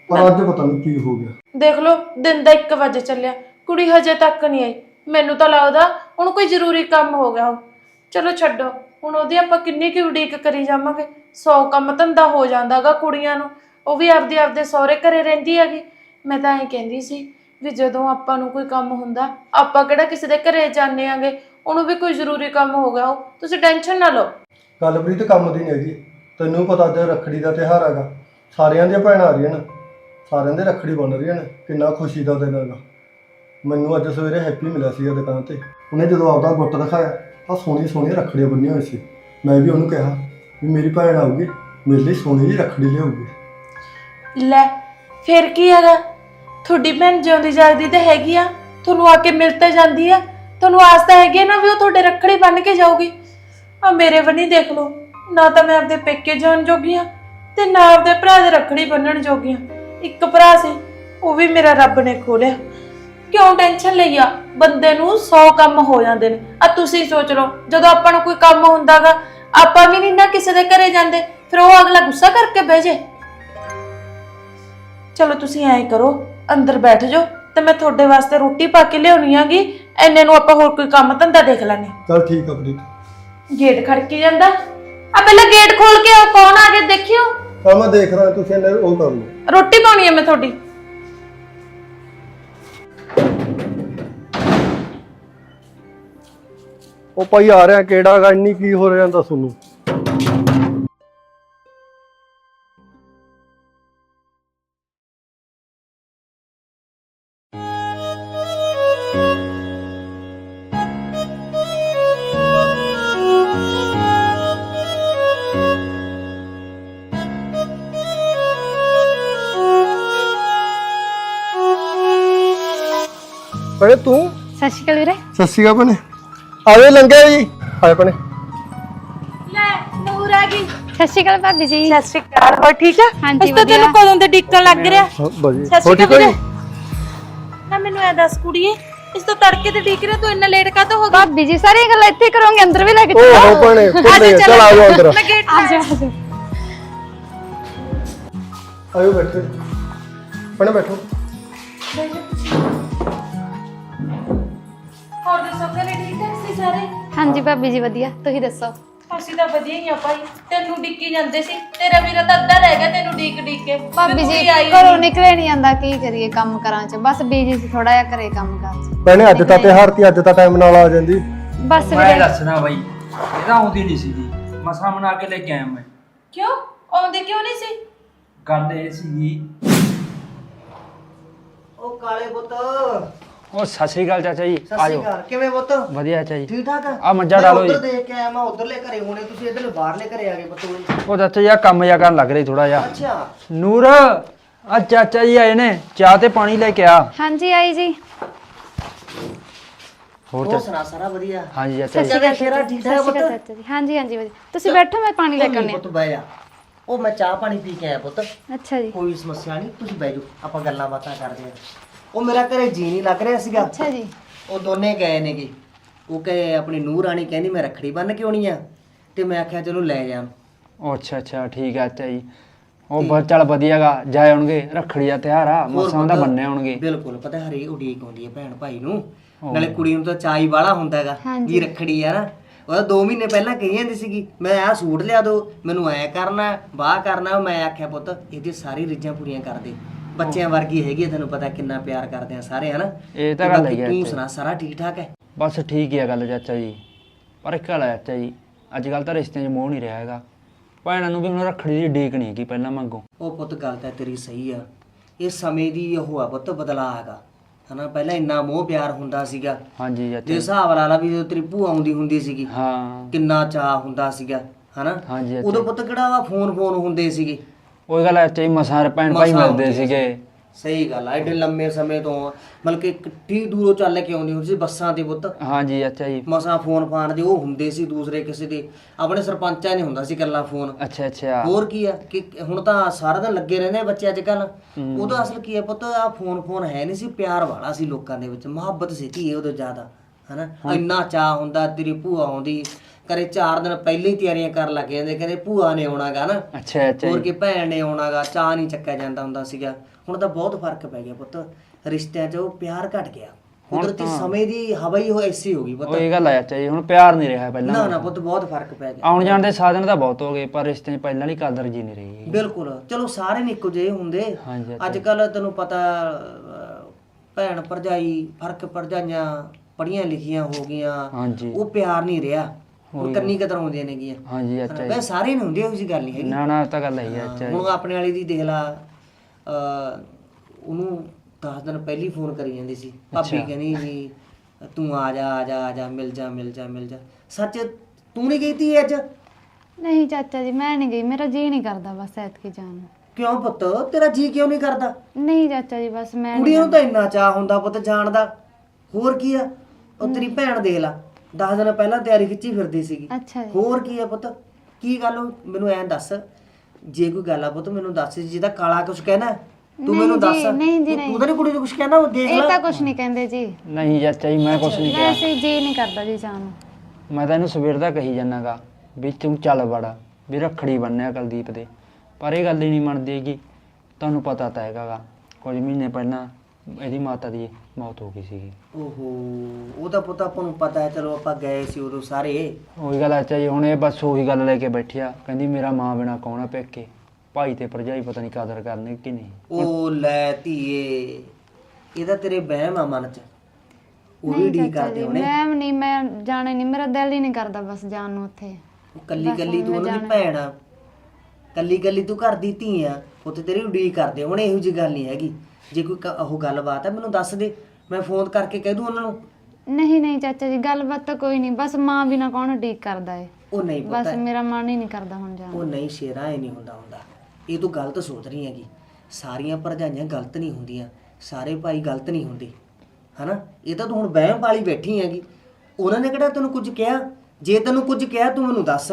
ਪਰ ਅੱਜ ਪਤਾ ਨਹੀਂ ਕੀ ਹੋ ਗਿਆ। ਦੇਖ ਲਓ ਦਿਨ ਦਾ 1 ਵਜੇ ਚੱਲਿਆ। ਕੁੜੀ ਹਜੇ ਤੱਕ ਨਹੀਂ ਆਈ। ਮੈਨੂੰ ਤਾਂ ਲੱਗਦਾ ਉਹਨੂੰ ਕੋਈ ਜ਼ਰੂਰੀ ਕੰਮ ਹੋ ਗਿਆ ਹੋ ਚਲੋ ਛੱਡੋ। ਹੁਣ ਉਹਦੀ ਆਪਾਂ ਕਿੰਨੀ ਕੁ ਉਡੀਕ ਕਰੀ ਜਾਵਾਂਗੇ। 100 ਕੰਮ ਧੰਦਾ ਹੋ ਜਾਂਦਾਗਾ ਕੁੜੀਆਂ ਨੂੰ। ਉਹ ਵੀ ਆਪਦੇ ਆਪਦੇ ਸਹੁਰੇ ਘਰੇ ਰਹਿੰਦੀ ਹੈਗੀ। ਮੈਂ ਤਾਂ ਐਂ ਕਹਿੰਦੀ ਸੀ ਵੀ ਜਦੋਂ ਆਪਾਂ ਨੂੰ ਕੋਈ ਕੰਮ ਹੁੰਦਾ, ਆਪਾਂ ਕਿਹੜਾ ਕਿਸੇ ਦੇ ਘਰੇ ਜਾਂਦੇ ਆਂਗੇ? ਉਹਨੂੰ ਵੀ ਕੋਈ ਜ਼ਰੂਰੀ ਕੰਮ ਹੋ ਗਿਆ ਉਹ ਤੁਸੀਂ ਟੈਨਸ਼ਨ ਨਾ ਲਓ। ਗੱਲ ਪ੍ਰੀਤ ਕੰਮ ਦੀ ਨਹੀਂ ਹੈਗੀ। ਤੈਨੂੰ ਪਤਾ ਅੱਜ ਰੱਖੜੀ ਦਾ ਤਿਉਹਾਰ ਹੈਗਾ। ਸਾਰਿਆਂ ਦੀਆਂ ਭੈਣਾਂ ਆ ਰਹੀਆਂ ਨੇ। ਸਾਰਿਆਂ ਦੇ ਰੱਖੜੀ ਬਣ ਰਹੀਆਂ ਨੇ। ਕਿੰਨਾ ਖੁਸ਼ੀ ਦਾ ਦਿਨ ਹੈਗਾ। ਮੈਨੂੰ ਅੱਜ ਸਵੇਰੇ ਹੈਪੀ ਮਿਲਿਆ ਸੀਗਾ ਦੁਕਾਨ ਤੇ। ਉਹਨੇ ਜਦੋਂ ਆਪਦਾ ਗੁੱਟ ਦਿਖਾਇਆ ਤਾਂ ਸੋਹਣੀ ਸੋਹਣੀ ਰੱਖੜੀਆਂ ਬੰਨੀ ਹੋਈ ਸੀ। ਮੈਂ ਵੀ ਉਹਨੂੰ ਕਿਹਾ ਵੀ ਮੇਰੀ ਭੈਣ ਆਊਗੀ, ਮੇਰੇ ਲਈ ਸੋਹਣੀ ਜਿਹੀ ਰੱਖੜੀ ਲਿਆਊਗੀ। ਲੈ, ਫਿਰ ਕੀ ਹੈਗਾ? ਤੁਹਾਡੀ ਭੈਣ ਜਿਉਂਦੀ ਜਾਗਦੀ ਤੇ ਹੈਗੀ ਆ, ਤੁਹਾਨੂੰ ਆ ਕੇ ਮਿਲ ਤਾਂ ਜਾਂਦੀ ਆ, ਤੁਹਾਨੂੰ ਆਸ ਤਾਂ ਹੈਗੀ ਆ ਨਾ ਵੀ ਉਹ ਤੁਹਾਡੇ ਰੱਖੜੀ ਬੰਨ ਕੇ ਜਾਊਗੀ। ਆ ਮੇਰੇ ਬੰਨੀ ਦੇਖ ਲਓ, ਨਾ ਤਾਂ ਮੈਂ ਆਪਦੇ ਪੇਕੇ ਜਾਣ ਜੋਗੀ ਆ ਤੇ ਨਾ ਆਪਦੇ ਭਰਾ ਦੇ ਰੱਖੜੀ ਬੰਨਣ ਜੋਗੀ ਆ ਇੱਕ ਭਰਾ ਸੀ, ਉਹ ਵੀ ਮੇਰਾ ਰੱਬ ਨੇ ਖੋਲਿਆ। ਕਿਉਂ ਟੈਨਸ਼ਨ ਲਈ ਆ? ਬੰਦੇ ਨੂੰ 100 ਕੰਮ ਹੋ ਜਾਂਦੇ ਨੇ। ਆ ਤੁਸੀਂ ਸੋਚ ਲਓ, ਜਦੋਂ ਆਪਾਂ ਨੂੰ ਕੋਈ ਕੰਮ ਹੁੰਦਾਗਾ, ਆਪਾਂ ਵੀ ਨਹੀਂ ਨਾ ਕਿਸੇ ਦੇ ਘਰੇ ਜਾਂਦੇ, ਫਿਰ ਉਹ ਅਗਲਾ ਗੁੱਸਾ ਕਰਕੇ ਬਹਿ ਜੇ। ਚਲੋ ਤੁਸੀਂ ਐਂ ਕਰੋ ਅੰਦਰ ਬੈਠ ਜਾਓ ਤੇ ਮੈਂ ਤੁਹਾਡੇ ਵਾਸਤੇ ਰੋਟੀ ਪਾ ਕੇ ਲਿਆਉਣੀ ਆਗੀ ਐਨੇ ਨੂੰ ਆਪਾਂ ਹੋਰ ਕੋਈ ਕੰਮ ਧੰਦਾ ਦੇਖ ਲੈਣੇ ਚਲ ਠੀਕ ਆ ਪ੍ਰੀਤ। ਗੇਟ ਖੜਕੀ ਜਾਂਦਾ। ਆ ਪਹਿਲਾਂ ਗੇਟ ਖੋਲ ਕੇ ਆਓ ਕੌਣ ਆ ਗਿਆ ਦੇਖਿਓ। ਤਾਂ ਮੈਂ ਦੇਖ ਰਿਹਾ ਤੁਸੀਂ ਇਹਨੇ ਉਹ ਕਰ ਲਓ। ਰੋਟੀ ਪਾਉਣੀ ਹੈ ਮੈਂ ਤੁਹਾਡੀ। ਉਹ ਭਾਈ ਆ ਰਿਹਾ ਕਿਹੜਾ ਹੈਗਾ ਇੰਨੀ ਕੀ ਹੋ ਰਿਹਾ ਦੱਸ ਤੁਹਾਨੂੰ ਭੈਣੇ ਤੂੰ? ਸਤਿ ਸ਼੍ਰੀ ਅਕਾਲ ਵੀਰੇ। ਸਤਿ ਸ਼੍ਰੀ ਅਕਾਲ ਭੈਣੇ। ਆਵੇ ਲੰਘਿਆ ਜੀ। ਆਏ ਭੈਣੇ। ਲੈ ਨੂਰ ਆ ਗਈ। ਸਤਿ ਸ਼੍ਰੀ ਅਕਾਲ ਭਾਬੀ ਜੀ। ਸਤਿ ਸ਼੍ਰੀ ਅਕਾਲ। ਹੋਰ ਠੀਕ ਆ? ਹਾਂਜੀ, ਅਸੀਂ ਤਾਂ ਵਧੀਆ। ਤੈਨੂੰ ਕਦੋਂ ਦੇ ਡਿੱਕਣ ਲੱਗ ਰਿਹਾ ਬਾਜੀ ਸਤਿ ਸ਼੍ਰੀ ਅਕਾਲ ਵੀਰੇ। ਨਾ ਮੈਨੂੰ ਐ ਦੱਸ ਕੁੜੀਏ ਇਸ ਤੋਂ ਤੜਕੇ ਤੇ ਡਿੱਕ ਰਿਹਾ ਤੂੰ ਇੰਨਾ ਲੇਟ ਕਾਹਤੋਂ ਹੋ ਗਿਆ ਭਾਬੀ ਜੀ ਸਾਰੀਆਂ ਗੱਲਾਂ ਇੱਥੇ ਕਰੋਗੇ ਅੰਦਰ ਵੀ ਲੈ ਕੇ ਓ ਹੋ ਭੈਣੇ ਭੁੱਲੇ ਚਲ। ਆ ਜਾਓ ਅੰਦਰ ਮੈਂ ਗੇਟ ਆ ਜਾਓ ਆਇਓ ਬੈਠੋ। ਭੈਣੇ ਬੈਠੋ। ਸਾਰੇ? ਹਾਂਜੀ ਭਾਬੀ ਜੀ ਵਧੀਆ। ਤੁਸੀਂ ਦੱਸੋ? ਅਸੀਂ ਤਾਂ ਵਧੀਆ ਹੀ ਆ ਭਾਈ। ਤੈਨੂੰ ਡਿੱਕੀ ਜਾਂਦੇ ਸੀ। ਤੇਰਾ ਵੀਰਾ ਤਾਂ ਅੱਧਾ ਰਹਿ ਗਿਆ ਤੈਨੂੰ ਡੀਕ ਡੀਕ ਕੇ। ਵੀ ਭਾਬੀ ਕੁੜੀ ਜੀ ਆਈ ਘਰੋਂ ਨੀ। ਨਿਕਲੇ ਨਹੀਂ ਜਾਂਦਾ ਕੀ ਕਰੀਏ ਕੰਮ ਕਰਾਂ ਚ। ਬਸ ਬੀਜੀ ਸੀ ਥੋੜਾ ਜਿਹਾ ਘਰੇ ਕੰਮ ਕਾਰ ਚ। ਭੈਣੇ ਅੱਜ ਤਾਂ ਤਿਉਹਾਰ ਤੀ ਅੱਜ ਤਾਂ ਟਾਈਮ ਨਾਲ ਆ ਜਾਂਦੀ। ਬਸ ਮੈਂ ਵੀਰੇ। ਦੱਸਣਾ ਬਾਈ ਇਹਦਾ ਆਉਂਦੀ ਨਹੀਂ ਸੀਗੀ। ਮਸਾ ਬਣਾ ਕੇ ਲੈ ਕੇ ਆਇਆ ਮੈਂ। ਕਿਉਂ? ਆਉਂਦੇ ਕਿਉਂ ਨਹੀਂ ਸੀ? ਗੱਲ ਇਹ ਸੀਗੀ ਉਹ ਕਾਲੇ ਪੁੱਤ ਉਹ ਸਤਿ ਸ਼੍ਰੀ ਅਕਾਲ ਚਾਚਾ ਜੀ ਸਤਿ ਸ਼੍ਰੀ ਆਜੋ। ਅਕਾਲ ਕਿਵੇਂ ਪੁੱਤ? ਵਧੀਆ ਚਾਚਾ ਜੀ। ਠੀਕ ਠਾਕ ਆ ਮੰਜਾ ਡਾਲੋ ਜੀ। ਉਧਰ ਦੇਖ ਕੇ ਆਇਆ ਮੈਂ ਉਧਰਲੇ ਘਰੇ ਹੋਣੇ ਤੁਸੀਂ ਇਧਰਲੇ ਬਾਹਰਲੇ ਘਰੇ ਆ ਗਏ ਪੁੱਤ ਉਰੇ। ਉਹ ਚਾਚਾ ਜੀ ਆਹ ਕੰਮ ਜਿਹਾ ਕਰਨ ਲੱਗ ਰਹੀ ਥੋੜਾ ਜਿਹਾ। ਅੱਛਾ। ਨੂਰ ਆ ਚਾਚਾ ਜੀ ਆਏ ਨੇ ਚਾਹ ਤੇ ਪਾਣੀ ਲੈ ਕੇ ਆ। ਹਾਂਜੀ ਆਈ ਜੀ। ਹੋਰ ਹੋਰ ਚਾਚਾ ਸੁਣਾ ਸਾਰਾ ਵਧੀਆ? ਹਾਂਜੀ ਚਾਚਾ ਜੀ। ਚੱਲ ਤੇਰਾ ਠੀਕ ਠਾਕ ਪੁੱਤ? ਚਾਚਾ ਜੀ। ਹਾਂਜੀ ਹਾਂਜੀ ਵਧੀਆ। ਤੁਸੀਂ ਬੈਠੋ ਮੈਂ ਪਾਣੀ ਲੈ ਕੇ ਆਉਂਦੀ ਪੁੱਤ ਬਹਿ ਜਾ। ਉਹ ਮੈਂ ਚਾਹ ਪਾਣੀ ਪੀ ਕੇ ਆਇਆ ਪੁੱਤ। ਹਾਂ ਅੱਛਾ ਜੀ। ਕੋਈ ਸਮੱਸਿਆ ਨਹੀਂ ਤੁਸੀਂ ਬਹਿ ਜਾਓ। ਆਪਾਂ ਗੱਲਾਂ ਬਾਤਾਂ ਕਰਦੇ ਆ ਉਹ ਮੇਰਾ ਘਰੇ ਜੀ ਨਹੀਂ ਲੱਗ ਰਿਹਾ ਸੀਗਾ। ਅੱਛਾ ਜੀ। ਉਹ ਦੋਨੇ ਗਏ ਨੇਗੇ। ਉਹ ਕਹੇ ਆਪਣੀ ਨੂੰਹ ਰਾਣੀ ਕਹਿੰਦੀ ਮੈਂ ਰੱਖੜੀ ਬੰਨ ਕੇ ਆਉਣੀ ਆ ਤੇ ਮੈਂ ਆਖਿਆ ਚਲੋ ਲੈ ਜਾ। ਉਹ ਅੱਛਾ ਅੱਛਾ ਠੀਕ ਆ ਜੀ। ਉਹ ਬਹੁਤ ਚੱਲ ਵਧੀਆਗਾ ਜਾਏ ਆਉਣਗੇ ਰੱਖੜੀ ਦਾ ਤਿਉਹਾਰ ਆ ਮਸਾਂ ਦਾ ਬੰਨੇ ਆਉਣਗੇ। ਬਿਲਕੁਲ ਪਤਾ ਹਰੇ ਉਡੀਕ ਆਉਂਦੀ ਹੈ ਭੈਣ ਭਾਈ ਨੂੰ। ਨਾਲੇ ਕੁੜੀ ਨੂੰ ਤਾਂ ਚਾਈ ਵਾਲਾ ਹੁੰਦਾ ਹੈਗਾ ਵੀ ਰੱਖੜੀ ਆ ਨਾ। ਉਹ 2 ਮਹੀਨੇ ਪਹਿਲਾਂ ਕਹੀ ਜਾਂਦੀ ਸੀਗੀ ਮੈਂ ਆਹ ਸੂਟ ਲਿਆ ਦੋ ਮੈਨੂੰ ਐ ਕਰਨਾ ਬਾਹ ਕਰਨਾ। ਮੈਂ ਆਖਿਆ ਪੁੱਤ ਇਹਦੀ ਸਾਰੀ ਰੀਝਾਂ ਪੂਰੀਆਂ ਕਰ ਦੇ। ਬੱਚਿਆਂ ਵਰਗੀ ਹੈਗੀ ਆ, ਤੈਨੂੰ ਪਤਾ ਕਿੰਨਾ ਪਿਆਰ ਕਰਦੇ ਆ ਸਾਰੇ ਹਨਾ? ਇਹ ਤਾਂ ਗੱਲ ਹੈਗੀ ਆ ਤੂੰ ਸੁਣਾ ਸਾਰਾ ਠੀਕ ਠਾਕ ਹੈ? ਬਸ ਠੀਕ ਹੀ ਆ ਗੱਲ ਚਾਚਾ ਜੀ। ਪਰ ਇੱਕ ਗੱਲ ਆ ਚਾਚਾ ਜੀ ਅੱਜ ਕੱਲ ਤਾਂ ਰਿਸ਼ਤਿਆਂ 'ਚ ਮੋਹ ਨਹੀਂ ਰਿਹਾ ਹੈਗਾ। ਭੈਣਾਂ ਨੂੰ ਵੀ ਹੁਣ ਰੱਖੜੀ ਦੀ ਡੀਕ ਨਹੀਂ ਹੈਗੀ ਪਹਿਲਾਂ ਮੰਗੋ ਉਹ ਪੁੱਤ ਗੱਲ ਤਾਂ ਤੇਰੀ ਸਹੀ ਆ। ਇਹ ਸਮੇਂ ਦੀ ਉਹ ਆ ਪੁੱਤ ਬਦਲਾ ਹੈਗਾ। ਹਨਾ ਪਹਿਲਾਂ ਇੰਨਾ ਮੋਹ ਪਿਆਰ ਹੁੰਦਾ ਸੀਗਾ। ਹਾਂਜੀ ਚਾਚਾ ਜੇ। ਜੀ। ਹਿਸਾਬ ਲਾ ਲਾ ਵੀ ਜਦੋਂ ਤੇਰੀ ਭੂਆ ਆਉਂਦੀ ਹੁੰਦੀ ਸੀਗੀ ਹਾਂ। ਕਿੰਨਾ ਚਾਹ ਹੁੰਦਾ ਸੀਗਾ ਹਨਾ? ਹਾਂਜੀ ਚਾਚਾ ਉਦੋਂ ਪੁੱਤ ਕਿਹੜਾ ਵਾ ਫੋਨ ਫੋਨ ਹੁੰਦੇ ਸੀਗੇ। ਉਹ ਗੱਲ ਚਾਚਾ ਜੀ ਮਸਾਂ ਭੈਣ ਭਾਈ ਮਸਾਂ ਮਿਲਦੇ ਹੁੰਦੇ ਸੀਗੇ। ਸਹੀ ਗੱਲ ਆ ਐਡੇ ਲੰਮੇ ਸਮੇਂ ਤੋਂ ਮਤਲਬ ਕਿ ਕਿੱਡੀ ਦੂਰੋਂ ਚੱਲ ਕੇ ਆਉਂਦੀ ਹੁੰਦੀ ਸੀ ਬੱਸਾਂ ਤੇ ਪੁੱਤ। ਹਾਂਜੀ ਚਾਚਾ ਜੀ। ਮਸਾਂ ਫੋਨ ਫਾਨ ਦੇ ਉਹ ਹੁੰਦੇ ਸੀ ਦੂਸਰੇ ਕਿਸੇ ਦੇ। ਆਪਣੇ ਸਰਪੰਚਾਂ ਨੇ ਹੁੰਦਾ ਸੀ ਇਕੱਲਾ ਫੋਨ। ਅੱਛਾ ਅੱਛਾ। ਹੋਰ ਕੀ ਆ ਕਿ ਹੁਣ ਤਾਂ ਸਾਰਾ ਦਿਨ ਲੱਗੇ ਰਹਿੰਦੇ ਆ ਬੱਚੇ ਅੱਜ ਕੱਲ ਉਹਦਾ ਅਸਲ ਕੀ ਆ ਪੁੱਤ ਆ ਫੋਨ ਫੋਨ ਹੈ ਨਹੀਂ ਸੀ ਪਿਆਰ ਵਾਲਾ ਸੀ ਲੋਕਾਂ ਦੇ ਵਿੱਚ। ਮੁਹੱਬਤ ਸੀ ਧੀਏ ਉਦੋਂ ਜ਼ਿਆਦਾ ਹਨਾ। ਇੰਨਾ ਚਾਹ ਹੁੰਦਾ ਤੇਰੀ ਭੂਆ ਆਉਂਦੀ ਕਰੇ 4 ਦਿਨ ਪਹਿਲਾਂ ਹੀ ਤਿਆਰੀਆਂ ਕਰਨ ਲੱਗ ਜਾਂਦੇ ਕਹਿੰਦੇ ਭੂਆ ਨੇ ਆਉਣਾਗਾ ਨਾ। ਅੱਛਾ ਅੱਛਾ ਹੋਰ ਜੀ। ਕਿ ਭੈਣ ਨੇ ਆਉਣਾਗਾ ਚਾਹ ਨਹੀਂ ਚੱਕਿਆ ਜਾਂਦਾ ਹੁੰਦਾ ਸੀਗਾ। ਹੁਣ ਤਾਂ ਬਹੁਤ ਫ਼ਰਕ ਪੈ ਗਿਆ ਪੁੱਤ ਰਿਸ਼ਤਿਆਂ 'ਚ ਉਹ ਪਿਆਰ ਘਟ ਗਿਆ। ਕੁਦਰਤੀ ਸਮੇਂ ਦੀ ਹਵਾ ਹੀ ਉਹ ਐਸੀ ਹੋ ਗਈ ਉਹ ਪਤਾ ਇਹ ਗੱਲ ਆ ਚਾਚਾ ਜੀ ਹੁਣ ਪਿਆਰ ਨਹੀਂ ਰਿਹਾ ਪਹਿਲਾਂ ਨਾ ਨਾ ਪੁੱਤ ਬਹੁਤ ਫ਼ਰਕ ਪੈ ਗਿਆ। ਆਉਣ ਜਾਣ ਦੇ ਸਾਧਨ ਤਾਂ ਬਹੁਤ ਹੋ ਗਏ ਪਰ ਰਿਸ਼ਤੇ 'ਚ ਪਹਿਲਾਂ ਵਾਲੀ ਕਦਰ ਜੀ ਨਹੀਂ ਰਹੀ ਬਿਲਕੁਲ ਚਲੋ ਸਾਰੇ ਨਹੀਂ ਇੱਕੋ ਜਿਹੇ ਹੁੰਦੇ। ਹਾਂਜੀ ਅੱਜ ਕੱਲ ਤੈਨੂੰ ਪਤਾ ਅਹ, ਭੈਣ ਭਰਜਾਈ ਫ਼ਰਕ ਭਰਜਾਈਆਂ ਪੜੀਆਂ ਲਿਖੀਆਂ ਹੋ ਗਈਆਂ। ਹਾਂਜੀ। ਉਹ ਪਿਆਰ ਨਹੀਂ ਰਿਹਾ। ਉਹ ਕੰਨੀ ਕਦਰ ਹੁੰਦੀਆਂ ਨੇਗੀਆਂ ਹਾਂਜੀ ਜੀ। ਵੈਸੇ ਸਾਰੇ ਨਹੀਂ ਹੁੰਦੇ ਜਿਹੀ ਗੱਲ ਨਹੀਂ ਹੈਗੀ। ਨਾ ਨਾ ਇਹ ਤਾਂ ਗੱਲ ਹੈ ਜੀ। ਹੁਣ ਆਪਣੇ ਵਾਲੀ ਦੀ ਦੇਖ ਲਾ ਉਹਨੂੰ 10 ਦਿਨ ਪਹਿਲੀ ਫੋਨ ਕਰੀ ਜਾਂਦੀ ਸੀ। ਭਾਬੀ ਕਹਿੰਦੀ ਵੀ ਤੂੰ ਆ ਜਾ ਆ ਜਾ ਆ ਜਾ ਮਿਲ ਜਾ ਮਿਲ ਜਾ ਮਿਲ ਜਾ। ਸੱਚ ਤੂੰ ਨਹੀਂ ਗਈ ਤੀ ਅੱਜ? ਨਹੀਂ ਚਾਚਾ ਜੀ ਮੈਂ ਨਹੀਂ ਗਈ। ਮੇਰਾ ਜੀ ਨਹੀਂ ਕਰਦਾ ਬਸ ਐਤਕੀ ਜਾਣ ਨੂੰ। ਕਿਉਂ ਪੁੱਤ? ਤੇਰਾ ਜੀ ਕਿਉਂ ਨਹੀਂ ਕਰਦਾ? ਨਹੀਂ ਚਾਚਾ ਜੀ ਬਸ ਮੈਂ ਕੁੜੀਆਂ ਨੂੰ ਤਾਂ ਇੰਨਾ ਚਾਹ ਹੁੰਦਾ ਪੁੱਤ ਜਾਣ ਦਾ। ਹੋਰ ਕੀ ਆ? ਉਹ ਤੇਰੀ ਭੈਣ ਦੇਖ ਲਾ। 10 ਦਿਨ ਪਹਿਲਾਂ ਤਿਆਰੀ ਖਿੱਚੀ ਫਿਰਦੀ ਸੀਗੀ। ਅੱਛਾ ਜੀ। ਹੋਰ ਕੀ ਆ ਪੁੱਤ? ਕੀ ਗੱਲ ਹੋਈ? ਮੈਨੂੰ ਐਂ ਦੱਸ। ਜੇ ਕੋਈ ਗੱਲ ਆ ਪੁੱਤ ਮੈਨੂੰ ਦੱਸ ਜਿਹਦਾ ਕਾਲਾ ਕੁਝ ਕਹਿਣਾ ਤੂੰ ਮੈਨੂੰ ਦੱਸ। ਨਹੀਂ ਜੀ, ਤੂੰ- ਤੂੰ ਤਾਂ ਨੀ ਕੁੜੀ ਨੂੰ ਕੁਝ ਕਹਿਣਾ ਉਹ ਦੇਖ ਇਹ ਲੈ। ਤਾਂ ਕੁਝ ਨਹੀਂ ਕਹਿੰਦੇ ਜੀ। ਨਹੀਂ ਚਾਚਾ ਜੀ ਮੈਂ ਕੁਛ ਨਹੀਂ ਕਿਹਾ। ਵੈਸੇ ਜੀ ਨਹੀਂ ਕਰਦਾ ਜੀ ਜਾਣ ਨੂੰ। ਮੈਂ ਤਾਂ ਇਹਨੂੰ ਸਵੇਰ ਦਾ ਕਹੀ ਜਾਨਾਗਾ ਵੀ ਤੂੰ ਚੱਲ ਬੜਾ ਵੀ ਰੱਖੜੀ ਬੰਨਿਆ ਕੁਲਦੀਪ ਦੇ। ਪਰ ਇਹ ਗੱਲ ਹੀ ਨਹੀਂ ਮੰਨਦੀ ਹੈਗੀ। ਤੁਹਾਨੂੰ ਪਤਾ ਤਾਂ ਹੈਗਾਗਾ ਕੁਝ ਮਹੀਨੇ ਪਹਿਲਾਂ ਇਹਦੀ ਮਾਤਾ ਦੀ ਮੌਤ ਹੋ ਗਈ ਸੀਗੀ। ਓਹੋ ਉਹ ਤਾਂ ਪੁੱਤ ਆਪਾਂ ਨੂੰ ਪਤਾ ਹੈ ਚਲੋ ਆਪਾਂ ਗਏ ਸੀ ਉਦੋਂ ਸਾਰੇ। ਉਹੀ ਗੱਲ ਚਾਚਾ ਜੀ ਹੁਣ ਇਹ ਬਸ ਉਹੀ ਗੱਲ ਲੈ ਕੇ ਬੈਠਿਆ ਕਹਿੰਦੀ ਮੇਰਾ ਮਾਂ ਬਿਨਾ ਕੌਣ ਆ ਪੇਕੇ? ਭਾਈ ਤੇ ਭਰਜਾਈ ਪਤਾ ਨਹੀਂ ਕਦਰ ਕਰਨੀ ਕਿ ਨਹੀਂ। ਉਹ ਲੈ ਧੀਏ ਇਹਦਾ ਤੇਰੇ ਵਹਿਮ ਆ ਮਨ ਚ। ਉਹ ਵੀ ਢੀ ਕਰਦੇ ਹੋਣੇ। ਮੈਂ ਵੀ ਨਹੀਂ ਮੈਂ ਜਾਣਾ ਨਹੀਂ ਮੇਰਾ ਦਿਲ ਹੀ ਨਹੀਂ ਕਰਦਾ ਬਸ ਜਾਣ ਨੂੰ ਉੱਥੇ। ਉਹ ਕੱਲੀ ਕੱਲੀ ਤੂੰ ਉਹਨਾਂ ਦੀ ਭੈਣ ਆ। ਕੱਲੀ ਕੱਲੀ ਤੂੰ ਘਰ ਦੀ ਧੀ ਆ ਉੱਥੇ ਤੇਰੀ ਉਡੀਕ ਕਰਦੇ ਹੁਣ ਇਹੋ ਜੀ ਗੱਲ ਨਹੀਂ ਹੈਗੀ। ਜੇ ਕੋਈ ਕ- ਉਹ ਗੱਲਬਾਤ ਹੈ ਮੈਨੂੰ ਦੱਸ ਦੇ। ਮੈਂ ਫੋਨ ਕਰਕੇ ਕਹਿ ਦੂੰ ਉਹਨਾਂ ਨੂੰ। ਨਹੀਂ ਨਹੀਂ ਚਾਚਾ ਜੀ ਗੱਲਬਾਤ ਤਾਂ ਕੋਈ ਨਹੀਂ। ਬਸ ਮਾਂ ਬਿਨਾ ਕੌਣ ਡੀਕ ਕਰਦਾ ਏ? ਉਹ ਨਹੀਂ ਬਸ ਪਤਾ ਮੇਰਾ ਮਨ ਹੀ ਨਹੀਂ ਕਰਦਾ ਹੁਣ ਜਾਣ ਨੂੰ। ਉਹ ਨਹੀਂ ਸ਼ੇਰਾ ਇਹ ਨਹੀਂ ਹੁੰਦਾ ਹੁੰਦਾ। ਇਹ ਤੂੰ ਗਲਤ ਸੋਚ ਰਹੀ ਹੈਗੀ। ਸਾਰੀਆਂ ਭਰਜਾਈਆਂ ਗਲਤ ਨਹੀਂ ਹੁੰਦੀਆਂ। ਸਾਰੇ ਭਾਈ ਗਲਤ ਨਹੀਂ ਹੁੰਦੇ। ਹਨਾ? ਇਹ ਤਾਂ ਤੂੰ ਹੁਣ ਵਹਿਮ ਵਾਲੀ ਬੈਠੀ ਹੈਗੀ। ਉਹਨਾਂ ਨੇ ਕਿਹੜਾ ਤੈਨੂੰ ਕੁਝ ਕਿਹਾ? ਜੇ ਤੈਨੂੰ ਕੁਝ ਕਿਹਾ ਤੂੰ ਮੈਨੂੰ ਦੱਸ।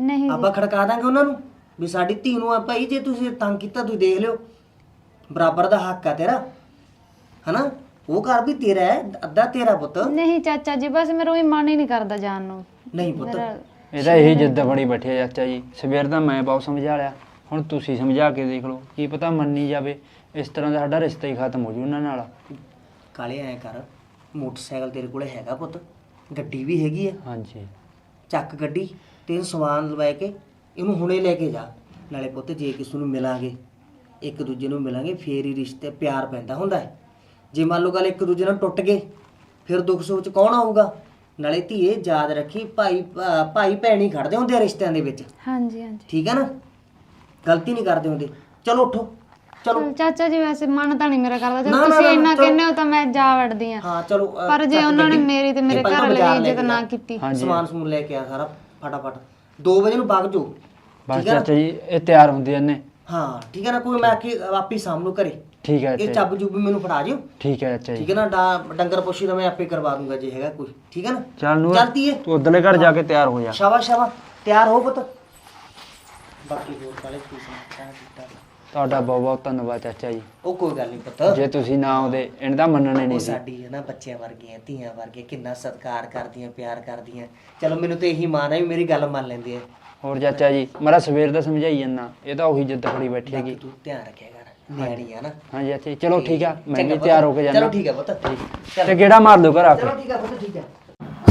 ਨਹੀਂ ਆਪਾਂ ਖੜਕਾ ਦਾਂਗੇ ਉਹਨਾਂ ਨੂੰ। ਵੀ ਸਾਡੀ ਧੀ ਨੂੰ ਆ ਭਾਈ ਜੇ ਤੁਸੀਂ ਤੰਗ ਕੀਤਾ ਤੁਸੀਂ ਦੇਖ ਲਿਓ। ਬਰਾਬਰ ਦਾ ਹੱਕ ਆ ਤੇਰਾ ਹਨਾ? ਉਹ ਘਰ ਵੀ ਤੇਰਾ ਹੈ ਅੱਧਾ ਤੇਰਾ ਪੁੱਤ। ਨਹੀਂ ਚਾਚਾ ਜੀ ਬਸ ਮੇਰਾ ਉਹੀ ਮਨ ਹੀ ਨਹੀਂ ਕਰਦਾ ਜਾਣ ਨੂੰ। ਨਹੀਂ ਪੁੱਤ। ਇਹ ਤਾਂ ਇਹੀ ਜਿੱਦ ਬਣੀ ਬੈਠੀ ਆ ਚਾਚਾ ਜੀ। ਸਵੇਰ ਦਾ ਮੈਂ ਬਹੁਤ ਸਮਝਾ ਲਿਆ। ਹੁਣ ਤੁਸੀਂ ਸਮਝਾ ਕੇ ਦੇਖ ਲਓ ਕੀ ਪਤਾ ਮੰਨੀ ਜਾਵੇ। ਇਸ ਤਰ੍ਹਾਂ ਦਾ ਸਾਡਾ ਰਿਸ਼ਤਾ ਹੀ ਖਤਮ ਹੋ ਜੂ ਉਹਨਾਂ ਨਾਲ। ਕਾਲੇ ਐ ਕਰ ਮੋਟਰਸਾਈਕਲ ਤੇਰੇ ਕੋਲੇ ਹੈਗਾ ਪੁੱਤ। ਗੱਡੀ ਵੀ ਹੈਗੀ ਆ। ਹਾਂਜੀ। ਚੱਕ ਗੱਡੀ ਤੇ ਇਹਨੂੰ ਸਮਾਨ ਲਵਾਏ ਕੇ ਇਹਨੂੰ ਹੁਣੇ ਲੈ ਕੇ ਜਾ। ਨਾਲੇ ਪੁੱਤ ਜੇ ਕਿਸੇ ਨੂੰ ਮਿਲਾਂਗੇ। ਇੱਕ ਦੂਜੇ ਨੂੰ ਮਿਲਾਂਗੇ ਫੇਰ ਹੀ ਰਿਸ਼ਤੇ ਪਿਆਰ ਪੈਂਦਾ ਹੁੰਦਾ ਹੈ। ਜੇ ਮੰਨ ਲਓ ਗੱਲ ਇੱਕ ਦੂਜੇ ਨਾਲ ਟੁੱਟ ਗਏ ਫਿਰ ਦੁੱਖ ਸੁੱਖ ਚ ਕੌਣ ਆਊਗਾ? ਨਾਲੇ ਧੀਏ ਯਾਦ ਰੱਖੀ ਭਾਈ ਭਾ- ਭਾਈ ਭੈਣੀ ਖੜਦੇ ਹੁੰਦੇ ਆ ਰਿਸ਼ਤਿਆਂ ਦੇ ਵਿੱਚ। ਹਾਂਜੀ ਹਾਂਜੀ। ਠੀਕ ਹੈ ਨਾ? ਗਲਤੀ ਨਹੀਂ ਕਰਦੇ ਹੁੰਦੇ। ਚਲੋ ਉੱਠੋ। ਚਲੋ। ਚਲ ਚਾਚਾ ਜੀ ਵੈਸੇ ਮਨ ਤਾਂ ਨਹੀਂ ਮੇਰਾ ਕਰਦਾ। ਜੇ ਨਾ, ਤੁਸੀਂ ਨਾ, ਇੰਨਾ ਚਲੋ। ਕਹਿੰਦੇ ਹੋ ਤਾਂ ਮੈਂ ਜਾ ਵੜਦੀ ਆ ਹਾਂ ਚਲੋ ਪਰ ਜੇ ਚੱਕ ਉਹਨਾਂ ਨੇ ਗੱਡੀ। ਮੇਰੀ ਤੇ ਮੇਰੇ ਇਹ ਪਹਿਲਾਂ ਘਰ ਵਾਲੇ ਬਾਜ਼ਾਰ ਦੀ ਲੈ ਇੱਜ਼ਤ ਕੇ ਨਾ ਜਾ। ਕੀਤੀ। ਹਾਂਜੀ। ਸਮਾਨ ਸਮੂਨ ਲੈ ਕੇ ਆ ਸਾਰਾ ਫਟਾਫਟ। 2 ਵਜੇ ਨੂੰ ਵਗ ਜਾਓ। ਬਸ ਚਾਚਾ ਜੀ ਇਹ ਤਿਆਰ ਹੁੰਦੇ ਨੇ ਹਾਂ ਠੀਕ ਹੈ ਨਾ? ਕੋਈ ਮੈਂ ਆਖੀ ਆਪੀ ਸਾਹਮਣੇ ਕਰੇ ਠੀਕ ਹੈ ਇਹ। ਚੱਬ ਜੁਬ ਮੈਨੂੰ ਫੜਾ ਜਿਓ। ਠੀਕ ਹੈ ਜੀ। ਠੀਕ ਹੈ ਨਾ? ਡਾ- ਡੰਗਰ ਪੋਸ਼ੀ ਦਾ ਮੈਂ ਆਪੇ ਕਰਵਾ ਦੂੰਗਾ ਜੇ ਹੈਗਾ ਕੋਈ। ਠੀਕ ਹੈ ਨਾ? ਚੱਲ ਨੂੰ ਚੱਲਦੀ ਏ ਤੂੰ ਉਧਰਲੇ ਘਰ ਜਾ ਕੇ ਤਿਆਰ ਹੋ ਜਾ। ਸ਼ਾਬਾਸ਼ ਸ਼ਾਬਾਸ਼। ਤਿਆਰ ਹੋ ਪੁੱਤ। ਬਾਕੀ ਹੋਰ ਕਾਲੇ ਕੀ ਸਮਝਾਂ ਕੀਤਾ ਤੁਹਾਡਾ ਬਹੁਤ ਬਹੁਤ ਧੰਨਵਾਦ ਚਾਚਾ ਜੀ। ਉਹ ਕੋਈ ਗੱਲ ਨਹੀਂ ਪੁੱਤ। ਜੇ ਤੁਸੀਂ ਨਾ ਆਉਂਦੇ ਇਹਨਾਂ ਦਾ ਮੰਨਣੇ ਉਹ ਨਹੀਂ ਸੀ। ਸਾਡੀ ਹੈ ਨਾ ਬੱਚਿਆਂ ਵਰਗੀਆਂ ਧੀਆਂ ਵਰਗੀਆਂ ਕਿੰਨਾ ਸਤਿਕਾਰ ਕਰਦੀਆਂ ਪਿਆਰ ਕਰਦੀਆਂ। ਚਲੋ ਮੈਨੂੰ ਤੇ ਇਹੀ ਮਾਣ ਹੈ ਵੀ ਮੇਰੀ ਗੱਲ ਮੰਨ ਲੈਂਦੇ ਆ। ਹੋਰ ਚਾਚਾ ਜੀ ਮੇਰਾ ਸਵੇਰ ਦਾ ਸਮਝਾਈ ਜੰਨਾ ਇਹ ਤਾਂ ਉਹੀ ਜਿੱਦ ਫੜੀ ਬੈਠੀ ਹੈਗੀ। ਤੂੰ ਧਿਆਨ ਰੱਖਿਆ ਕਰ ਨਿਆਣੀ ਆ ਨਾ। ਹਾਂਜੀ ਚਾਚਾ ਜੀ ਚਲੋ ਠੀਕ ਆ ਮੈਂ ਵੀ। ਤਿਆਰ ਹੋ ਕੇ ਚਲੋ ਜਾਣਾ ਠੀਕ ਹੈ ਪੁੱਤ ਤੇ ਕਿਹੜਾ ਮਾਰ ਦੋ ਘਰ ਆ ਕੇ। ਚਲੋ ਠੀਕ ਹੈ ਪੁੱਤ ਠੀਕ ਹੈ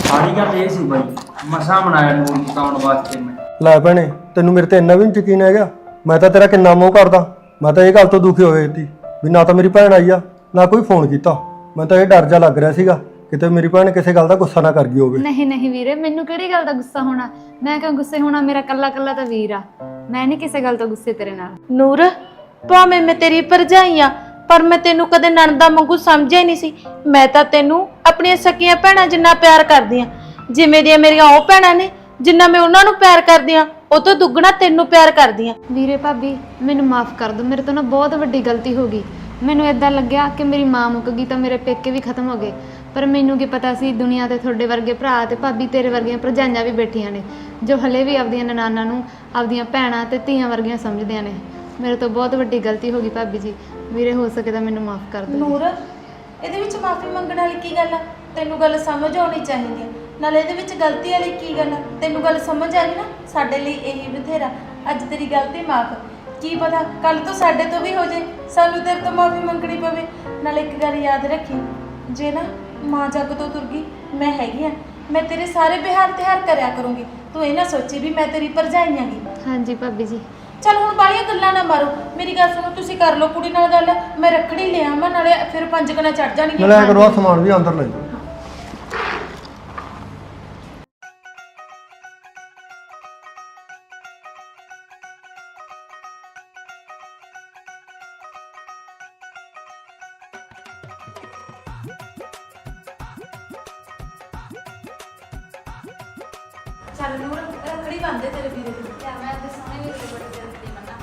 ਸਾਰੀ ਗੱਲ ਇਹ ਸੀ ਬਾਈ ਮਸਾ ਬਣਾਇਆ ਨੂੰ ਜਿਤਾਉਣ ਵਾਸਤੇ ਮੈਂ। ਲੈ ਭੈਣੇ ਤੈਨੂੰ ਮੇਰੇ ਤੇ ਇੰਨਾ ਵੀ ਯਕੀਨ ਹੈਗਾ? ਮੈਂ ਤਾਂ ਤੇਰਾ ਕਿੰਨਾ ਮੋਹ ਕਰਦਾ। ਮੈਂ ਤਾਂ ਇਹ ਗੱਲ ਤੋਂ ਦੁਖੀ ਹੋਏ ਸੀ ਵੀ ਨਾ ਤਾਂ ਮੇਰੀ ਭੈਣ ਆਈ ਆ ਨਾ ਕੋਈ ਫੋਨ ਕੀਤਾ। ਮੈਂ ਤਾਂ ਇਹ ਡਰ ਜਾ ਲੱਗ ਰਿਹਾ ਸੀਗਾ। ਕਿਤੇ ਮੇਰੀ ਭੈਣ ਕਿਸੇ ਗੱਲ ਦਾ ਗੁੱਸਾ ਨਾ ਕਰ ਗਈ ਹੋਵੇ। ਨਹੀਂ ਨਹੀਂ ਵੀਰੇ ਮੈਨੂੰ ਕਿਹੜੀ ਗੱਲ ਦਾ ਗੁੱਸਾ ਹੋਣਾ? ਮੈਂ ਕਿਉਂ ਗੁੱਸੇ ਹੋਣਾ? ਮੇਰਾ ਕੱਲਾ ਕੱਲਾ ਤਾਂ ਵੀਰ ਆ। ਮੈਂ ਨਹੀਂ ਕਿਸੇ ਗੱਲ ਤੋਂ ਗੁੱਸੇ ਤੇਰੇ ਨਾਲ। ਨੂਰ ਭਾਵੇਂ ਮੈਂ ਤੇਰੀ ਭਰਜਾਈ ਆ ਪਰ ਮੈਂ ਤੈਨੂੰ ਕਦੇ ਨਣਦਾ ਵਾਂਗੂ ਸਮਝਿਆ ਹੀ ਨਹੀਂ ਸੀ। ਮੈਂ ਤਾਂ ਤੈਨੂੰ ਆਪਣੀਆਂ ਸਕੀਆਂ ਭੈਣਾਂ ਜਿੰਨਾ ਪਿਆਰ ਕਰਦੀ ਆ। ਜਿਵੇਂ ਦੀਆਂ ਮੇਰੀਆਂ ਉਹ ਭੈਣਾਂ ਨੇ ਜਿੰਨਾ ਮੈਂ ਉਹਨਾਂ ਨੂੰ ਪਿਆਰ ਕਰਦੀ ਆ ਉਹ ਤੋਂ ਦੁੱਗਣਾ ਤੈਨੂੰ ਪਿਆਰ ਕਰਦੀ ਆ। ਵੀਰੇ ਭਾਬੀ ਮੈਨੂੰ ਮਾਫ ਕਰ ਦਿਓ। ਮੇਰੇ ਤੋਂ ਨਾ ਬਹੁਤ ਵੱਡੀ ਗਲਤੀ ਹੋ ਗਈ। ਮੈਨੂੰ ਇਦਾਂ ਲੱਗਿਆ ਕਿ ਮੇਰੀ ਮਾਂ ਮੁੱਕ ਗਈ ਤਾਂ ਮੇਰੇ ਪੇਕੇ ਵੀ ਖਤਮ ਹੋ ਗਏ। ਪਰ ਮੈਨੂੰ ਕੀ ਪਤਾ ਸੀ, ਦੁਨੀਆ ਤੇ ਤੁਹਾਡੇ ਵਰਗੇ ਭਰਾ ਤੇ ਭਾਬੀ ਤੇਰੇ ਵਰਗੀਆਂ ਭਰਜਾਈਆਂ ਵੀ ਬੈਠੀਆਂ ਨੇ, ਜੋ ਹਲੇ ਵੀ ਆਪਦੀਆਂ ਨਨਾਨਾ ਨੂੰ ਆਪਦੀਆਂ ਭੈਣਾਂ ਤੇ ਧੀਆਂ ਵਰਗੀਆਂ ਸਮਝਦੀਆਂ ਨੇ। ਮੇਰੇ ਤੋਂ ਬਹੁਤ ਵੱਡੀ ਗਲਤੀ ਹੋ ਗਈ ਭਾਬੀ ਜੀ। ਵੀਰੇ, ਹੋ ਸਕੇ ਤਾਂ ਮੈਨੂੰ ਮਾਫ ਕਰ ਦਿਓ। ਨੂਰ, ਇਹਦੇ ਵਿੱਚ ਮਾਫੀ ਮੰਗਣ ਵਾਲੀ ਕੀ ਗੱਲ ਆ? ਤੈਨੂੰ ਗੱਲ ਸਮਝ ਆਉਣੀ ਚਾਹੀਦੀ। ਹੈ ਨਾਲੇ ਇਹਦੇ ਵਿੱਚ ਗਲਤੀ ਵਾਲੀ ਕੀ ਗੱਲ ਆ? ਤੈਨੂੰ ਗੱਲ ਸਮਝ ਆ ਗਈ ਨਾ, ਸਾਡੇ ਲਈ ਇਹੀ ਬਥੇਰਾ। ਅੱਜ ਤੇਰੀ ਗਲਤੀ ਮਾਫ। ਕੀ ਪਤਾ ਕੱਲ ਤੋਂ ਸਾਡੇ ਤੋਂ ਵੀ ਹੋ ਜੇ, ਸਾਨੂੰ ਤੇਰੇ ਤੋਂ ਮਾਫੀ ਮੰਗਣੀ ਪਵੇ। ਨਾਲ ਇੱਕ ਗੱਲ ਯਾਦ ਰੱਖੀ, ਜੇ ਨਾ ਮਾਂ ਜੱਗ ਤੋਂ ਤੁਰ ਗਈ ਮੈਂ ਹੈਗੀ ਆ। ਮੈਂ ਤੇਰੇ ਸਾਰੇ ਬਿਹਾਰ ਤਿਹਾਰ ਕਰਿਆ ਕਰੂੰਗੀ। ਤੂੰ ਇਹ ਨਾ ਸੋਚੀ ਵੀ ਮੈਂ ਤੇਰੀ ਭਰਜਾਈ ਆਂਗੀ ਹਾਂਜੀ ਭਾਬੀ ਜੀ। ਚਲ ਹੁਣ ਬਾਲੀਆਂ ਗੱਲਾਂ ਨਾ ਮਾਰੋ। ਮੇਰੀ ਗੱਲ ਸੁਣੋ ਤੁਸੀਂ ਕਰ ਲਓ ਕੁੜੀ ਨਾਲ ਗੱਲ। ਮੈਂ ਰੱਖੜੀ ਲਿਆ ਮੈਂ ਨਾਲੇ ਫਿਰ ਪੰਜ ਕਣਾ ਚੜ ਜਾਣਗੇ ਨਾਲੇ ਐਂ ਕਰੋ ਆਹ ਸਮਾਨ ਵੀ ਅੰਦਰ ਲੈ ਜਾਓ ਚੱਲ ਨੂਰ ਰੱਖੜੀ ਬੰਨਦੇ ਤੇਰੇ ਵੀਰੇ ਦੀ ਕਿਆ ਮੈਂ ਤੇ ਸੋਹਣੇ ਵੀਰ ਦੇ ਬੜੇ ਦਿਲ ਦੀ ਮੰਨਾ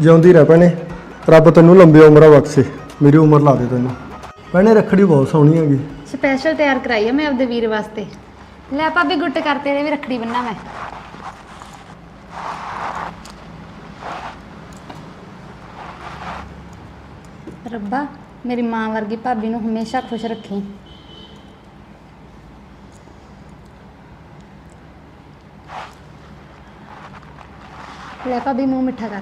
ਜਿਉਂਦੀ ਰਹਿ ਭੈਣੇ। ਰੱਬ ਤੈਨੂੰ ਲੰਬੀ ਉਮਰਾਂ ਬਖਸ਼ੇ। ਮੇਰੀ ਉਮਰ ਲਾ ਦੇ ਤੈਨੂੰ। ਭੈਣੇ, ਰੱਖੜੀ ਬਹੁਤ ਸੋਹਣੀ ਹੈਗੀ। ਸਪੈਸ਼ਲ ਤਿਆਰ ਕਰਾਈ ਆ ਮੈਂ ਆਪਦੇ ਵੀਰ ਵਾਸਤੇ। ਲੈ ਭਾਬੀ, ਗੁੱਟ ਕਰ ਤੇਰੇ ਵੀ ਰੱਖੜੀ ਬੰਨਾ ਮੈਂ। ਰੱਬਾ, ਮੇਰੀ ਮਾਂ ਵਰਗੀ ਭਾਬੀ ਨੂੰ ਹਮੇਸ਼ਾ ਖੁਸ਼ ਰੱਖੀ। ਲੈ ਭਾਬੀ, ਮੂੰਹ ਮਿੱਠਾ ਕਰ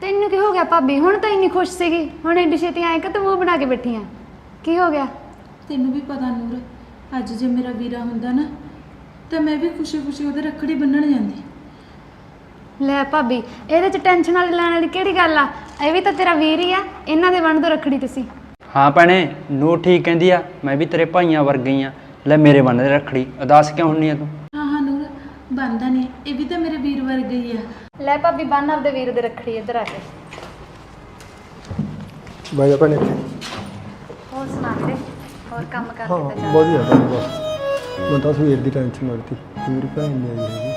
ਤੈਨੂੰ ਕੀ ਹੋ ਗਿਆ ਭਾਬੀ ਹੁਣ ਤਾਂ ਇੰਨੀ ਖੁਸ਼ ਸੀਗੀ। ਹੁਣ ਐਡੀ ਛੇਤੀ ਆਏ ਕਿ ਤੂੰ ਮੂੰਹ ਬਣਾ ਕੇ ਬੈਠੀ ਆ? ਕੀ ਹੋ ਗਿਆ? ਤੈਨੂੰ ਵੀ ਪਤਾ ਨੂਰ ਅੱਜ ਜੇ ਮੇਰਾ ਵੀਰਾ ਹੁੰਦਾ ਨਾ ਤਾਂ ਮੈਂ ਵੀ ਖੁਸ਼ੀ-ਖੁਸ਼ੀ ਉਹਦੇ ਰੱਖੜੀ ਬੰਨਣ ਜਾਂਦੀ। ਲੈ ਭਾਬੀ ਇਹਦੇ ਚ ਟੈਨਸ਼ਨ ਵਾਲੀ ਲੈਣ ਵਾਲੀ ਕਿਹੜੀ ਗੱਲ ਆ? ਇਹ ਵੀ ਤਾਂ ਤੇਰਾ ਵੀਰ ਹੀ ਆ ਇਹਨਾਂ ਦੇ ਵੰਡ ਦੋ ਰੱਖੜੀ ਤੁਸੀਂ। ਹਾਂ ਭੈਣੇ ਨੂਰ ਠੀਕ ਕਹਿੰਦੀ ਆ ਮੈਂ ਵੀ ਤੇਰੇ ਭਾਈਆਂ ਵਰਗੀ ਆ। ਲੈ ਮੇਰੇ ਬੰਨ ਦੇ ਰੱਖੜੀ ਉਦਾਸ ਕਿਉਂ ਹੁੰਨੀ ਆ ਤੂੰ? ਹਾਂ ਹਾਂ ਨੂਰ ਬੰਦਾ ਨਹੀਂ ਇਹ ਵੀ ਤਾਂ ਮੇਰੇ ਵੀਰ ਵਰਗਾ ਹੀ ਆ। ਲੈ ਭਾਬੀ ਬੰਨ ਆਪਦੇ ਵੀਰ ਦੇ ਰੱਖੜੀ ਇੱਧਰ ਆ ਕੇ। ਬਾਈ ਭੈਣੇ ਹੋਰ ਸੁਣਾ ਵੀਰੇ ਹੋਰ ਕੰਮ ਹਾਂ ਕਰਦੇ ਤਾਂ ਜਾ ਵਧੀਆ ਬਸ ਮੈਂ ਤਾਂ ਸਵੇਰ ਦੀ ਟੈਨਸ਼ਨ ਲੱਗਦੀ ਮੇਰੀ ਭੈਣ ਨਹੀਂ ਆਈ ਹੈਗੀ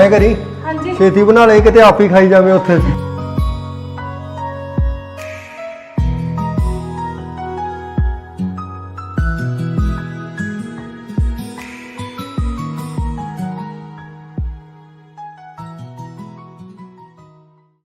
ਐਂ ਕਰੀ ਹਾਂਜੀ। ਛੇਤੀ ਬਣਾ ਲੈ ਕਿਤੇ ਆਪ ਹੀ ਖਾਈ ਜਾਵੇਂ ਉੱਥੇ।